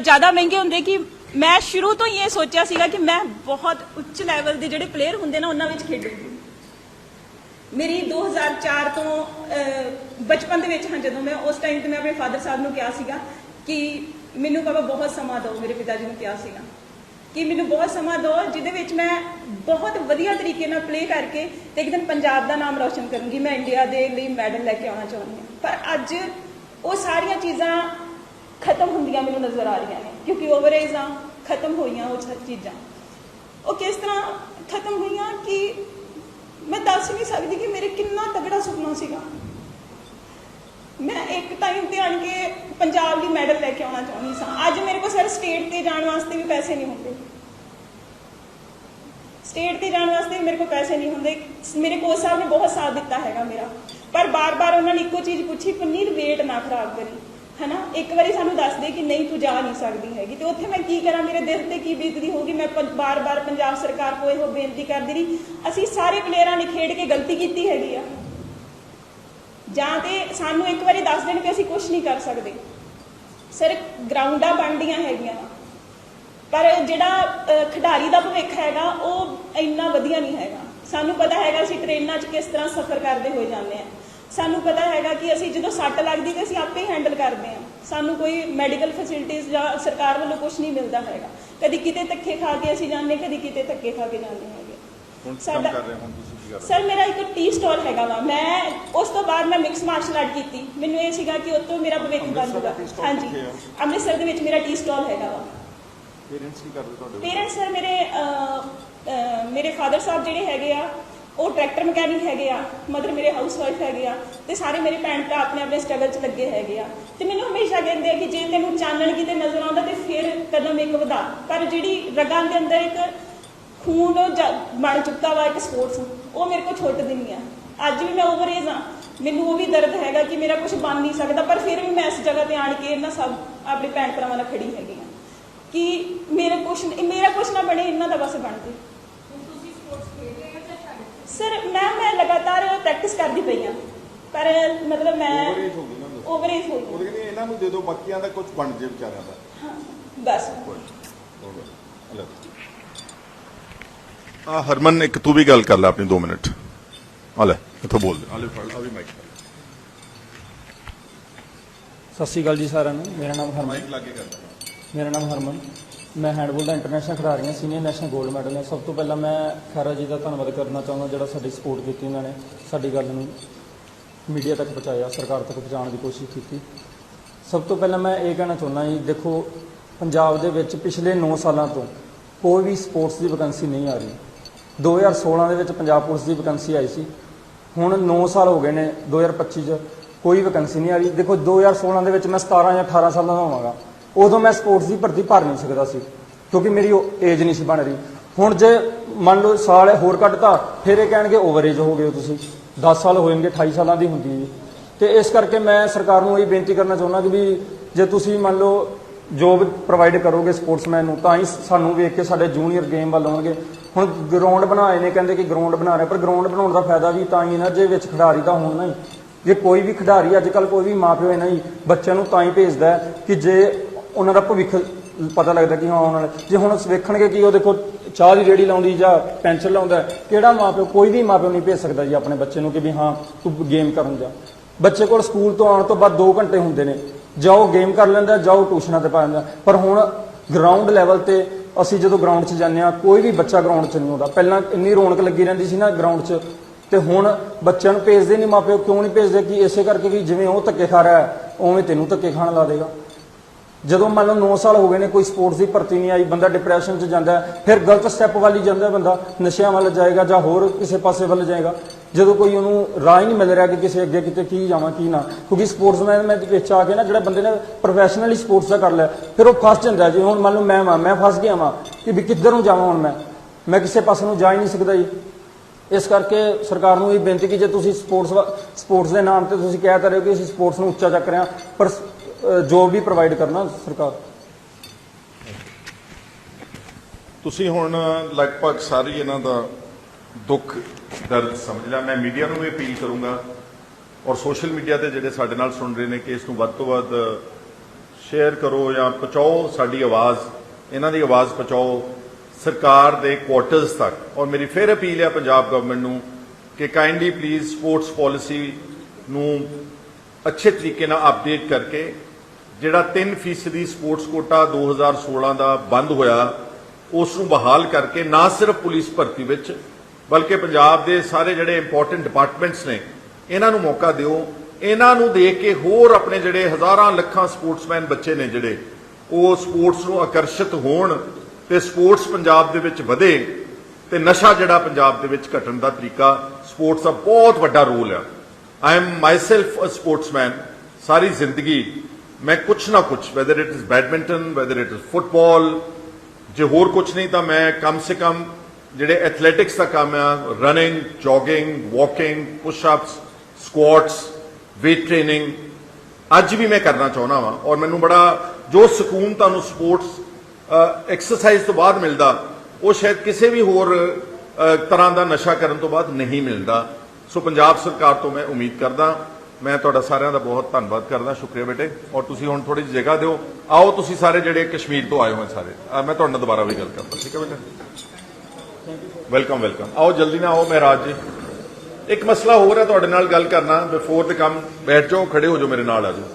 ਜ਼ਿਆਦਾ ਮਹਿੰਗੇ ਹੁੰਦੇ ਕਿ ਮੈਂ ਸ਼ੁਰੂ ਤੋਂ ਹੀ ਇਹ ਸੋਚਿਆ ਸੀਗਾ ਕਿ ਮੈਂ ਬਹੁਤ ਉੱਚ ਲੈਵਲ ਦੇ ਜਿਹੜੇ ਪਲੇਅਰ ਹੁੰਦੇ ਨੇ ਉਹਨਾਂ ਵਿੱਚ ਖੇਡੂੰਗੀ। ਮੇਰੀ 2004 ਤੋਂ ਬਚਪਨ ਦੇ ਵਿੱਚ ਹਾਂ, ਜਦੋਂ ਮੈਂ ਉਸ ਟਾਈਮ ਤੇ ਮੈਂ ਆਪਣੇ ਫਾਦਰ ਸਾਹਿਬ ਨੂੰ ਕਿਹਾ ਸੀਗਾ ਕਿ ਮੈਨੂੰ ਬਾਬਾ ਬਹੁਤ ਸਮਾਂ ਦਿਓ, ਮੇਰੇ ਪਿਤਾ ਜੀ ਨੂੰ ਕਿਹਾ ਸੀਗਾ। ਕਿ ਮੈਨੂੰ ਬਹੁਤ ਸਮਾਂ ਦਿਓ, ਜਿਹਦੇ ਵਿੱਚ ਮੈਂ ਬਹੁਤ ਵਧੀਆ ਤਰੀਕੇ ਨਾਲ ਪਲੇ ਕਰਕੇ ਤੇ ਇੱਕ ਦਿਨ ਪੰਜਾਬ ਦਾ ਨਾਮ ਰੌਸ਼ਨ ਕਰੂੰਗੀ। ਮੈਂ ਇੰਡੀਆ ਦੇ ਲਈ ਮੈਡਲ ਲੈ ਕੇ ਆਉਣਾ ਚਾਹੁੰਦੀ ਹਾਂ। ਪਰ ਅੱਜ ਉਹ ਸਾਰੀਆਂ ਚੀਜ਼ਾਂ ਖਤਮ ਹੁੰਦੀਆਂ ਮੈਨੂੰ ਨਜ਼ਰ ਆ ਰਹੀਆਂ ਨੇ, ਕਿਉਂਕਿ ਓਵਰਏਜਾਂ ਖਤਮ ਹੋਈਆਂ ਉਹ ਸਭ ਚੀਜ਼ਾਂ। ਉਹ ਕਿਸ ਤਰ੍ਹਾਂ ਖਤਮ ਹੋਈਆਂ ਕਿ ਮੈਂ ਦੱਸ ਨਹੀਂ ਸਕਦੀ ਕਿ ਮੇਰੇ ਕਿੰਨਾ ਤਗੜਾ ਸੁਪਨਾ ਸੀਗਾ। ਮੈਂ ਇੱਕ ਟਾਈਮ ਤੇ ਆਣ ਕੇ ਪੰਜਾਬ ਲਈ ਮੈਡਲ ਲੈ ਕੇ ਆਉਣਾ ਚਾਹੁੰਦੀ ਸਾਂ। ਅੱਜ ਮੇਰੇ ਕੋਲ ਸਰ ਸਟੇਟ ਤੇ ਜਾਣ ਵਾਸਤੇ ਵੀ ਪੈਸੇ ਨਹੀਂ ਹੁੰਦੇ। ਸਟੇਟ ਤੇ ਜਾਣ ਵਾਸਤੇ ਮੇਰੇ ਕੋਲ ਪੈਸੇ ਨਹੀਂ ਹੁੰਦੇ। ਮੇਰੇ ਕੋਚ ਸਾਹਿਬ ਨੇ ਬਹੁਤ ਸਾਥ ਦਿੱਤਾ ਹੈਗਾ ਮੇਰਾ। ਪਰ ਬਾਰ-ਬਾਰ ਉਹਨਾਂ ਨੇ ਇੱਕੋ ਚੀਜ਼ ਪੁੱਛੀ ਪਨੀਰ ਵੇਟ ਨਾ ਖਰਾਬ ਕਰੀ। ਹਨਾ? ਇੱਕ ਵਾਰੀ ਸਾਨੂੰ ਦੱਸ ਦੇ ਕਿ ਨਹੀਂ, ਤੂੰ ਜਾ ਨਹੀਂ ਸਕਦੀ ਹੈਗੀ। ਤੇ ਉੱਥੇ ਮੈਂ ਕੀ ਕਰਾਂ? ਮੇਰੇ ਦਿਲ ਤੇ ਕੀ ਬੀਤਦੀ ਹੋਊਗੀ? ਮੈਂ ਪ- ਬਾਰ-ਬਾਰ ਪੰਜਾਬ ਸਰਕਾਰ ਕੋਲ ਇਹੋ ਬੇਨਤੀ ਕਰਦੀ ਰਹੀ। ਅਸੀਂ ਸਾਰੇ ਪਲੇਅਰਾਂ ਨੇ ਖੇਡ ਕੇ ਗਲਤੀ ਕੀਤੀ ਹੈਗੀ ਆ। ਜਾਂ ਤੇ ਸਾਨੂੰ ਇੱਕ ਵਾਰੀ ਦੱਸ ਦੇਣ ਕਿ ਅਸੀਂ ਕੁਝ ਨਹੀਂ ਕਰ ਸਕਦੇ। ਸਰ ਗਰਾਊਂਡਾਂ ਬਣਦੀਆਂ ਹੈਗੀਆਂ। ਪਰ ਜਿਹੜਾ ਖਿਡਾਰੀ ਦਾ ਭਵਿੱਖ ਹੈਗਾ ਉਹ ਇੰਨਾ ਵਧੀਆ ਨਹੀਂ ਹੈਗਾ। ਸਾਨੂੰ ਪਤਾ ਹੈਗਾ ਅਸੀਂ ਟ੍ਰੇਨਾਂ 'ਚ ਕਿਸ ਤਰ੍ਹਾਂ ਸਫ਼ਰ ਕਰਦੇ ਹੋਏ ਜਾਂਦੇ ਆ ਸਾਨੂੰ ਪਤਾ ਹੈਗਾ ਕਿ ਅਸੀਂ ਜਦੋਂ ਸੱਟ ਲੱਗਦੀ ਤੇ ਅਸੀਂ ਆਪੇ ਹੀ ਹੈਂਡਲ ਕਰਦੇ ਆ ਸਾਨੂੰ ਕੋਈ ਮੈਡੀਕਲ ਫੈਸਿਲਿਟੀਆਂ ਜਾਂ ਸਰਕਾਰ ਵੱਲੋਂ ਕੁਝ ਨਹੀਂ ਮਿਲਦਾ ਹੈਗਾ। ਕਦੀ ਕਿਤੇ ਧੱਕੇ ਖਾ ਕੇ ਅਸੀਂ ਜਾਂਦੇ ਕਦੀ ਕਿਤੇ ਧੱਕੇ ਖਾ ਕੇ ਜਾਂਦੇ ਹੈਗੇ। ਸਾਡਾ- ਕੰਮ ਕਰ ਰਹੇ ਹੋ ਸਰ ਮੇਰਾ ਇੱਕ ਟੀ ਸਟਾਲ ਹੈਗਾ ਵਾ। ਮੈਂ ਉਸ ਤੋਂ ਬਾਅਦ ਮੈਂ ਮਿਕਸ ਮਾਰਸ਼ਲ ਆਰਟ ਕੀਤੀ। ਮੈਨੂੰ ਇਹ ਸੀਗਾ ਕਿ ਉਤੋਂ ਮੇਰਾ ਭਵਿੱਖ ਬਣ ਅੰਮ੍ਰਿਤਸਰ ਦਾ ਜਾਊਗਾ tea stall ਹਾਂਜੀ? ਅੰਮ੍ਰਿਤਸਰ ਦੇ ਵਿੱਚ ਮੇਰਾ ਟੀ ਸਟਾਲ ਹੈਗਾ ਵਾ। ਪੇਰੈਂਟਸ ਕੀ ਕਰਦੇ ਤੁਹਾਡੇ ਪੇਰੈਂਟਸ ਸਰ ਮੇਰੇ ਮੇਰੇ ਫਾਦਰ ਸਾਹਿਬ ਜਿਹੜੇ ਹੈਗੇ ਆ ਉਹ ਟਰੈਕਟਰ ਮਕੈਨਿਕ ਹੈਗੇ ਆ ਮਦਰ ਮੇਰੇ ਹਾਊਸ ਵਾਈਫ ਹੈਗੇ ਆ ਤੇ ਸਾਰੇ ਮੇਰੇ ਭੈਣ ਭਰਾ ਆਪਣੇ ਆਪਣੇ ਸਟਰਗਲ 'ਚ ਲੱਗੇ ਹੈਗੇ ਆ। ਤੇ ਮੈਨੂੰ ਹਮੇਸ਼ਾ ਕਹਿੰਦੇ ਆ ਕਿ ਜੇ ਤੈਨੂੰ ਚਾਨਣ ਕਿਤੇ ਨਜ਼ਰ ਆਉਂਦਾ ਤੇ ਫਿਰ ਕਦਮ ਇੱਕ ਵਧਾ। ਪਰ ਜਿਹੜੀ ਰਗਾਂ ਦੇ ਅੰਦਰ ਇੱਕ ਖੂਨ ਬਣ ਚੁੱਕਾ ਵਾ ਇੱਕ ਸਪੋਰਟਸ ਉਹ ਮੇਰੇ ਕੋਲ ਛੁੱਟਦੀ ਨਹੀਂ ਆ। ਅੱਜ ਵੀ ਮੈਂ ਓਵਰਏਜ ਆ। ਮੈਨੂੰ ਉਹ ਵੀ ਦਰਦ ਹੈਗਾ ਕਿ ਮੇਰਾ ਕੁਝ ਬਣ ਨਹੀਂ ਸਕਦਾ ਪਰ ਫਿਰ ਵੀ ਮੈਂ ਇਸ ਜਗ੍ਹਾ ਤੇ ਆਣ ਕੇ ਇਹਨਾਂ ਸਭ ਆਪਣੇ ਭੈਣ ਭਰਾਵਾਂ ਨਾਲ ਖੜੀ ਹੈਗੀ ਆ। ਕਿ ਮੇਰਾ ਕੁਛ ਮੇਰਾ ਕੁਛ ਨਾ ਬਣੇ ਇਹਨਾਂ ਦਾ ਬਸ ਬਣ ਜੇ ਸਰ ਮੈਂ ਮੈਂ ਲਗਾਤਾਰ ਪ੍ਰੈਕਟਿਸ ਕਰਦੀ ਪਈ ਆ। ਪਰ ਮਤਲਬ ਮੈਂ Overage ਹੋ ਗਈ ਨਾ ਦੱਸੋ। ਓਵਰਏਜ ਹੋ ਉਹ ਗਈ ਕਹਿੰਦੇ ਇਹਨਾਂ ਨੂੰ ਦੇ ਦਿਓ ਬਾਕੀਆਂ ਦਾ ਕੁਝ ਬਣ ਜੇ ਵਿਚਾਰਿਆਂ ਦਾ। ਹਾਂ, ਬਸ। ਆ ਹਰਮਨ ਇੱਕ ਤੂੰ ਵੀ ਗੱਲ ਕਰ ਲੈ ਆਪਣੀ 2 ਮਿੰਟ। ਆ ਲੈ ਇੱਥੋਂ ਬੋਲ ਦੇ। ਆ ਲੈ ਫੜ ਆ ਵੀ ਮਾਈਕ ਸਤਿ ਸ਼੍ਰੀ ਅਕਾਲ ਜੀ ਸਾਰਿਆਂ ਨੂੰ। ਮੇਰਾ ਨਾਮ ਹਰਮਨ। ਮਾਈਕ ਲਾਗੇ ਕਰ। ਮੇਰਾ ਨਾਮ ਹਰਮਨ। ਮੈਂ ਹੈਂਡਬੋਲ ਦਾ ਇੰਟਰਨੈਸ਼ਨਲ ਖਿਡਾਰੀ ਹਾਂ ਸੀਨੀਅਰ ਨੈਸ਼ਨਲ 골ਡ ਮੈਡਲ ਹਾਂ। ਸਭ ਤੋਂ ਪਹਿਲਾਂ ਮੈਂ ਖੈਰਾ ਜੀ ਦਾ ਧੰਨਵਾਦ ਕਰਨਾ ਚਾਹੁੰਦਾ ਜਿਹੜਾ ਸਾਡੀ ਸਪੋਰਟ ਕੀਤੀ ਉਹਨਾਂ ਨੇ ਸਾਡੀ ਗੱਲ ਨੂੰ ਮੀਡੀਆ ਤੱਕ ਪਹੁੰਚਾਇਆ ਸਰਕਾਰ ਤੱਕ ਪਹੁੰਚਾਉਣ ਦੀ ਕੋਸ਼ਿਸ਼ ਕੀਤੀ। ਸਭ ਤੋਂ ਪਹਿਲਾਂ ਮੈਂ ਇਹ ਕਹਿਣਾ ਚਾਹੁੰਦਾ ਜੀ ਦੇਖੋ ਪੰਜਾਬ ਦੇ ਵਿੱਚ ਪਿਛਲੇ 9 ਸਾਲਾਂ ਤੋਂ ਕੋਈ ਵੀ ਸਪੋਰਟਸ ਦੀ ਵੈਕੈਂਸੀ ਨਹੀਂ ਆ ਰਹੀ। 2016 ਦੇ ਵਿੱਚ ਪੰਜਾਬ ਪੁਲਿਸ ਦੀ ਵੈਕੈਂਸੀ ਆਈ ਸੀ। ਹੁਣ 9 ਸਾਲ ਹੋ ਗਏ ਨੇ 2025 ਚ ਕੋਈ ਵੈਕੈਂਸੀ ਨਹੀਂ ਆ ਰਹੀ। ਦੇਖੋ 2016 ਦੇ ਵਿੱਚ ਮੈਂ 17 ਜਾਂ 18 ਸਾਲਾਂ ਦਾ ਹੋਵਾਂਗਾ। ਉਦੋਂ ਮੈਂ ਸਪੋਰਟਸ ਦੀ ਭਰਤੀ ਭਰ ਨਹੀਂ ਸਕਦਾ ਸੀ, ਕਿਉਂਕਿ ਮੇਰੀ ਉਹ ਏਜ ਨਹੀਂ ਸੀ ਬਣ ਰਹੀ। ਹੁਣ ਜੇ ਮੰਨ ਲਓ ਸਾਲ ਹੋਰ ਕੱਢਤਾ ਫਿਰ ਇਹ ਕਹਿਣਗੇ ਓਵਰ ਏਜ ਹੋ ਗਏ ਹੋ ਤੁਸੀਂ। 10 ਸਾਲ ਹੋਣਗੇ 28 ਸਾਲਾਂ ਦੀ ਹੁੰਦੀ ਹੈ ਜੀ। ਤੇ ਇਸ ਕਰਕੇ ਮੈਂ ਸਰਕਾਰ ਨੂੰ ਇਹ ਬੇਨਤੀ ਕਰਨਾ ਚਾਹੁੰਦਾ ਕਿ ਵੀ ਜੇ ਤੁਸੀਂ ਮੰਨ ਲਓ ਜੋਬ ਪ੍ਰੋਵਾਈਡ ਕਰੋਗੇ ਸਪੋਰਟਸਮੈਨ ਨੂੰ ਤਾਂ ਹੀ ਸਾਨੂੰ ਵੇਖ ਕੇ ਸਾਡੇ ਜੂਨੀਅਰ ਗੇਮ ਵੱਲ ਆਉਣਗੇ। ਹੁਣ ਗਰਾਊਂਡ ਬਣਾਏ ਨੇ ਕਹਿੰਦੇ ਕਿ ਗਰਾਊਂਡ ਬਣਾ ਰਹੇ ਪਰ ਗਰਾਊਂਡ ਬਣਾਉਣ ਦਾ ਫਾਇਦਾ ਵੀ ਤਾਂ ਹੀ ਨਾ ਜੇ ਵਿੱਚ ਖਿਡਾਰੀ ਤਾਂ ਹੋਣ ਨਾ ਹੀ ਜੇ ਕੋਈ ਵੀ ਖਿਡਾਰੀ ਅੱਜ ਕੱਲ ਕੋਈ ਵੀ ਮਾਪਿਓ ਇਹਨਾਂ ਹੀ ਬੱਚਿਆਂ ਨੂੰ ਤਾਂ ਹੀ ਭੇਜਦਾ ਕਿ ਜੇ ਉਹਨਾਂ ਦਾ ਭਵਿੱਖ ਪਤਾ ਲੱਗਦਾ ਕਿ ਹਾਂ ਆਉਣ ਵਾਲੇ ਜੇ ਹੁਣ ਵੇਖਣਗੇ ਕਿ ਉਹ ਦੇਖੋ ਚਾਹ ਦੀ ਰੇੜੀ ਲਾਉਂਦੀ ਜਾਂ ਪੈਨਸ਼ਨ ਲਾਉਂਦਾ ਹੈ, ਕਿਹੜਾ ਮਾਪਿਓ ਕੋਈ ਵੀ ਮਾਪਿਓ ਨਹੀਂ ਭੇਜ ਸਕਦਾ ਜੀ ਆਪਣੇ ਬੱਚੇ ਨੂੰ ਕਿ ਵੀ ਹਾਂ ਤੂੰ ਗੇਮ ਕਰਨ ਜਾ। ਬੱਚੇ ਕੋਲ ਸਕੂਲ ਤੋਂ ਆਉਣ ਤੋਂ ਬਾਅਦ 2 ਘੰਟੇ ਹੁੰਦੇ ਨੇ। ਜਾਓ ਗੇਮ ਕਰ ਲੈਂਦਾ, ਜਾਓ ਟਿਊਸ਼ਨਾਂ ਤੇ ਪਾ ਲੈਂਦਾ। ਪਰ ਹੁਣ ਗਰਾਊਂਡ ਲੈਵਲ ਤੇ ਅਸੀਂ ਜਦੋਂ ਗਰਾਊਂਡ 'ਚ ਜਾਂਦੇ ਆ ਕੋਈ ਵੀ ਬੱਚਾ ਗਰਾਊਂਡ 'ਚ ਨਹੀਂ ਆਉਂਦਾ। ਪਹਿਲਾਂ ਇੰਨੀ ਰੌਣਕ ਲੱਗੀ ਰਹਿੰਦੀ ਸੀ ਨਾ ਗਰਾਊਂਡ 'ਚ, ਤੇ ਹੁਣ ਬੱਚਿਆਂ ਨੂੰ ਭੇਜਦੇ ਨਹੀਂ ਮਾਪਿਓ ਕਿਉਂ ਨਹੀਂ ਭੇਜਦੇ ਕਿ ਇਸੇ ਕਰਕੇ ਕਿ ਜਿਵੇਂ ਉਹ ਧੱਕੇ ਖਾ ਰਿਹਾ ਉਵੇਂ ਤੈਨੂੰ ਧੱਕੇ ਖਾਣ ਲਾ ਦੇਗਾ। ਜਦੋਂ ਮੰਨ ਲਓ 9 ਸਾਲ ਹੋ ਗਏ ਨੇ, ਕੋਈ ਸਪੋਰਟਸ ਦੀ ਭਰਤੀ ਨਹੀਂ ਆਈ, ਬੰਦਾ ਡਿਪਰੈਸ਼ਨ 'ਚ ਜਾਂਦਾ ਫਿਰ ਗਲਤ ਸਟੈਪ ਵੱਲ ਹੀ ਜਾਂਦਾ ਬੰਦਾ, ਨਸ਼ਿਆਂ ਵੱਲ ਜਾਏਗਾ ਜਾਂ ਹੋਰ ਕਿਸੇ ਪਾਸੇ ਵੱਲ ਜਾਏਗਾ। ਜਦੋਂ ਕੋਈ ਉਹਨੂੰ ਰਾਹ ਹੀ ਨਹੀਂ ਮਿਲ ਰਿਹਾ ਕਿ ਕਿਸੇ ਅੱਗੇ ਕਿਤੇ ਕੀ ਜਾਵਾਂ, ਕੀ ਨਾ। ਕਿਉਂਕਿ ਸਪੋਰਟਸਮੈਨ ਮੈਂ ਵਿੱਚ ਆ ਕੇ ਨਾ ਜਿਹੜਾ ਬੰਦੇ ਨੇ ਪ੍ਰੋਫੈਸ਼ਨਲੀ ਸਪੋਰਟਸ ਦਾ ਕਰ ਲਿਆ, ਫਿਰ ਉਹ ਫਸ ਜਾਂਦਾ ਹੈ। ਜੇ। ਹੁਣ ਮੰਨ ਲਓ ਮੈਂ ਵਾਂ, ਮੈਂ ਫਸ ਗਿਆ ਵਾਂ ਕਿ ਵੀ ਕਿੱਧਰ ਨੂੰ ਜਾਵਾਂ ਹੁਣ ਮੈਂ? ਮੈਂ ਕਿਸੇ ਪਾਸੇ ਨੂੰ ਜਾ ਹੀ ਨਹੀਂ ਸਕਦਾ ਜੀ। ਇਸ ਕਰਕੇ ਸਰਕਾਰ ਨੂੰ ਇਹ ਬੇਨਤੀ ਕਿ ਜੇ ਤੁਸੀਂ ਸਪੋਰਟਸ ਸਪੋਰਟਸ ਦੇ ਨਾਮ ਤੇ ਤੁਸੀਂ ਕਹਿ ਤਾਂ ਰਹੇ ਹੋ ਕਿ ਅਸੀਂ ਸਪੋਰਟਸ ਨੂੰ ਉੱਚਾ ਚੱਕ ਰਹੇ ਹਾਂ, ਪਰ ਜੋਬ ਵੀ ਪ੍ਰੋਵਾਈਡ ਕਰਨਾ ਸਰਕਾਰ। ਤੁਸੀਂ ਹੁਣ ਲਗਭਗ ਸਾਰੀ ਇਹਨਾਂ ਦਾ ਦੁੱਖ ਦਰਦ ਸਮਝ ਲਿਆ ਮੈਂ ਮੀਡੀਆ ਨੂੰ ਵੀ ਅਪੀਲ ਕਰੂੰਗਾ ਔਰ ਸੋਸ਼ਲ ਮੀਡੀਆ ਤੇ ਜਿਹੜੇ ਸਾਡੇ ਨਾਲ ਸੁਣ ਰਹੇ ਨੇ ਕਿ ਇਸ ਨੂੰ ਵੱਧ ਤੋਂ ਵੱਧ ਸ਼ੇਅਰ ਕਰੋ ਜਾਂ ਪਹੁੰਚਾਓ ਸਾਡੀ ਆਵਾਜ਼। ਇਹਨਾਂ ਦੀ ਆਵਾਜ਼ ਪਹੁੰਚਾਓ ਸਰਕਾਰ ਦੇ ਕੁਆਟਰਸ ਤੱਕ। ਔਰ ਮੇਰੀ ਫਿਰ ਅਪੀਲ ਹੈ ਪੰਜਾਬ ਗਵਰਨਮੈਂਟ ਨੂੰ ਕਿ ਕਾਈਂਡਲੀ ਪਲੀਜ਼ ਸਪੋਰਟਸ ਪਾਲਿਸੀ ਨੂੰ ਅੱਛੇ ਤਰੀਕੇ ਨਾਲ ਅਪਡੇਟ ਕਰਕੇ ਜਿਹੜਾ 3% ਸਪੋਰਟਸ ਕੋਟਾ 2016 ਦਾ ਬੰਦ ਹੋਇਆ, ਉਸ ਨੂੰ ਬਹਾਲ ਕਰਕੇ ਨਾ ਸਿਰਫ ਪੁਲਿਸ ਭਰਤੀ ਵਿੱਚ ਬਲਕਿ ਪੰਜਾਬ ਦੇ ਸਾਰੇ ਜਿਹੜੇ ਇੰਪੋਰਟੈਂਟ ਡਿਪਾਰਟਮੈਂਟਸ ਨੇ, ਇਹਨਾਂ ਨੂੰ ਮੌਕਾ ਦਿਓ। ਇਹਨਾਂ ਨੂੰ ਦੇਖ ਕੇ ਹੋਰ ਆਪਣੇ ਜਿਹੜੇ ਹਜ਼ਾਰਾਂ ਲੱਖਾਂ ਸਪੋਰਟਸਮੈਨ ਬੱਚੇ ਨੇ ਜਿਹੜੇ, ਉਹ ਸਪੋਰਟਸ ਨੂੰ ਆਕਰਸ਼ਿਤ ਹੋਣ ਤੇ ਸਪੋਰਟਸ ਪੰਜਾਬ ਦੇ ਵਿੱਚ ਵਧੇ ਤੇ ਨਸ਼ਾ ਜਿਹੜਾ ਪੰਜਾਬ ਦੇ ਵਿੱਚ ਘਟਣ ਦਾ ਤਰੀਕਾ ਸਪੋਰਟਸ ਦਾ ਬਹੁਤ ਵੱਡਾ ਰੋਲ ਆ। I am myself a sportsman ਸਾਰੀ ਜ਼ਿੰਦਗੀ ਮੈਂ ਕੁਛ ਨਾ ਕੁਛ whether it is badminton whether it is football ਜੇ ਹੋਰ ਕੁਛ ਨਹੀਂ ਤਾਂ ਮੈਂ ਕਮ ਸੇ ਕਮ ਜਿਹੜੇ ਐਥਲੈਟਿਕਸ ਦਾ ਕੰਮ ਆ running jogging walking push ups squats weight training ਅੱਜ ਵੀ ਮੈਂ ਕਰਨਾ ਚਾਹੁੰਦਾ ਵਾਂ ਔਰ ਮੈਨੂੰ ਬੜਾ, ਜੋ ਸਕੂਨ ਤੁਹਾਨੂੰ ਸਪੋਰਟਸ ਐਕਸਰਸਾਈਜ਼ ਤੋਂ ਬਾਅਦ ਮਿਲਦਾ, ਉਹ ਸ਼ਾਇਦ ਕਿਸੇ ਵੀ ਹੋਰ ਤਰ੍ਹਾਂ ਦਾ ਨਸ਼ਾ ਕਰਨ ਤੋਂ ਬਾਅਦ ਨਹੀਂ ਮਿਲਦਾ। ਸੋ ਪੰਜਾਬ ਸਰਕਾਰ ਤੋਂ ਮੈਂ ਉਮੀਦ ਕਰਦਾ, ਮੈਂ ਤੁਹਾਡਾ ਸਾਰਿਆਂ ਦਾ ਬਹੁਤ ਧੰਨਵਾਦ ਕਰਦਾ। ਸ਼ੁਕਰੀਆ ਬੇਟੇ। ਔਰ ਤੁਸੀਂ ਹੁਣ ਥੋੜੀ ਜਿਹੀ ਜਗ੍ਹਾ ਦਿਓ। ਆਓ ਤੁਸੀਂ ਸਾਰੇ ਜਿਹੜੇ ਕਸ਼ਮੀਰ ਤੋਂ ਆਏ ਹੋਏ ਸਾਰੇ। ਮੈਂ ਤੁਹਾਡੇ ਨਾਲ ਦੁਬਾਰਾ ਵੀ ਗੱਲ ਕਰਦਾ। ਠੀਕ ਹੈ ਬੇਟਾ? ਵੈਲਕਮ ਵੈਲਕਮ ਆਓ ਜਲਦੀ ਨਾਲ ਆਓ ਮਹਾਰਾਜ ਜੀ। ਇੱਕ ਮਸਲਾ ਹੋਰ ਹੈ, ਤੁਹਾਡੇ ਨਾਲ ਗੱਲ ਕਰਨਾ। ਬਿਫੋਰ ਦ ਕਮ ਬੈਠ ਜਾਓ, ਖੜੇ ਹੋ ਜਾਓ ਮੇਰੇ ਨਾਲ ਆ ਜਾਓ।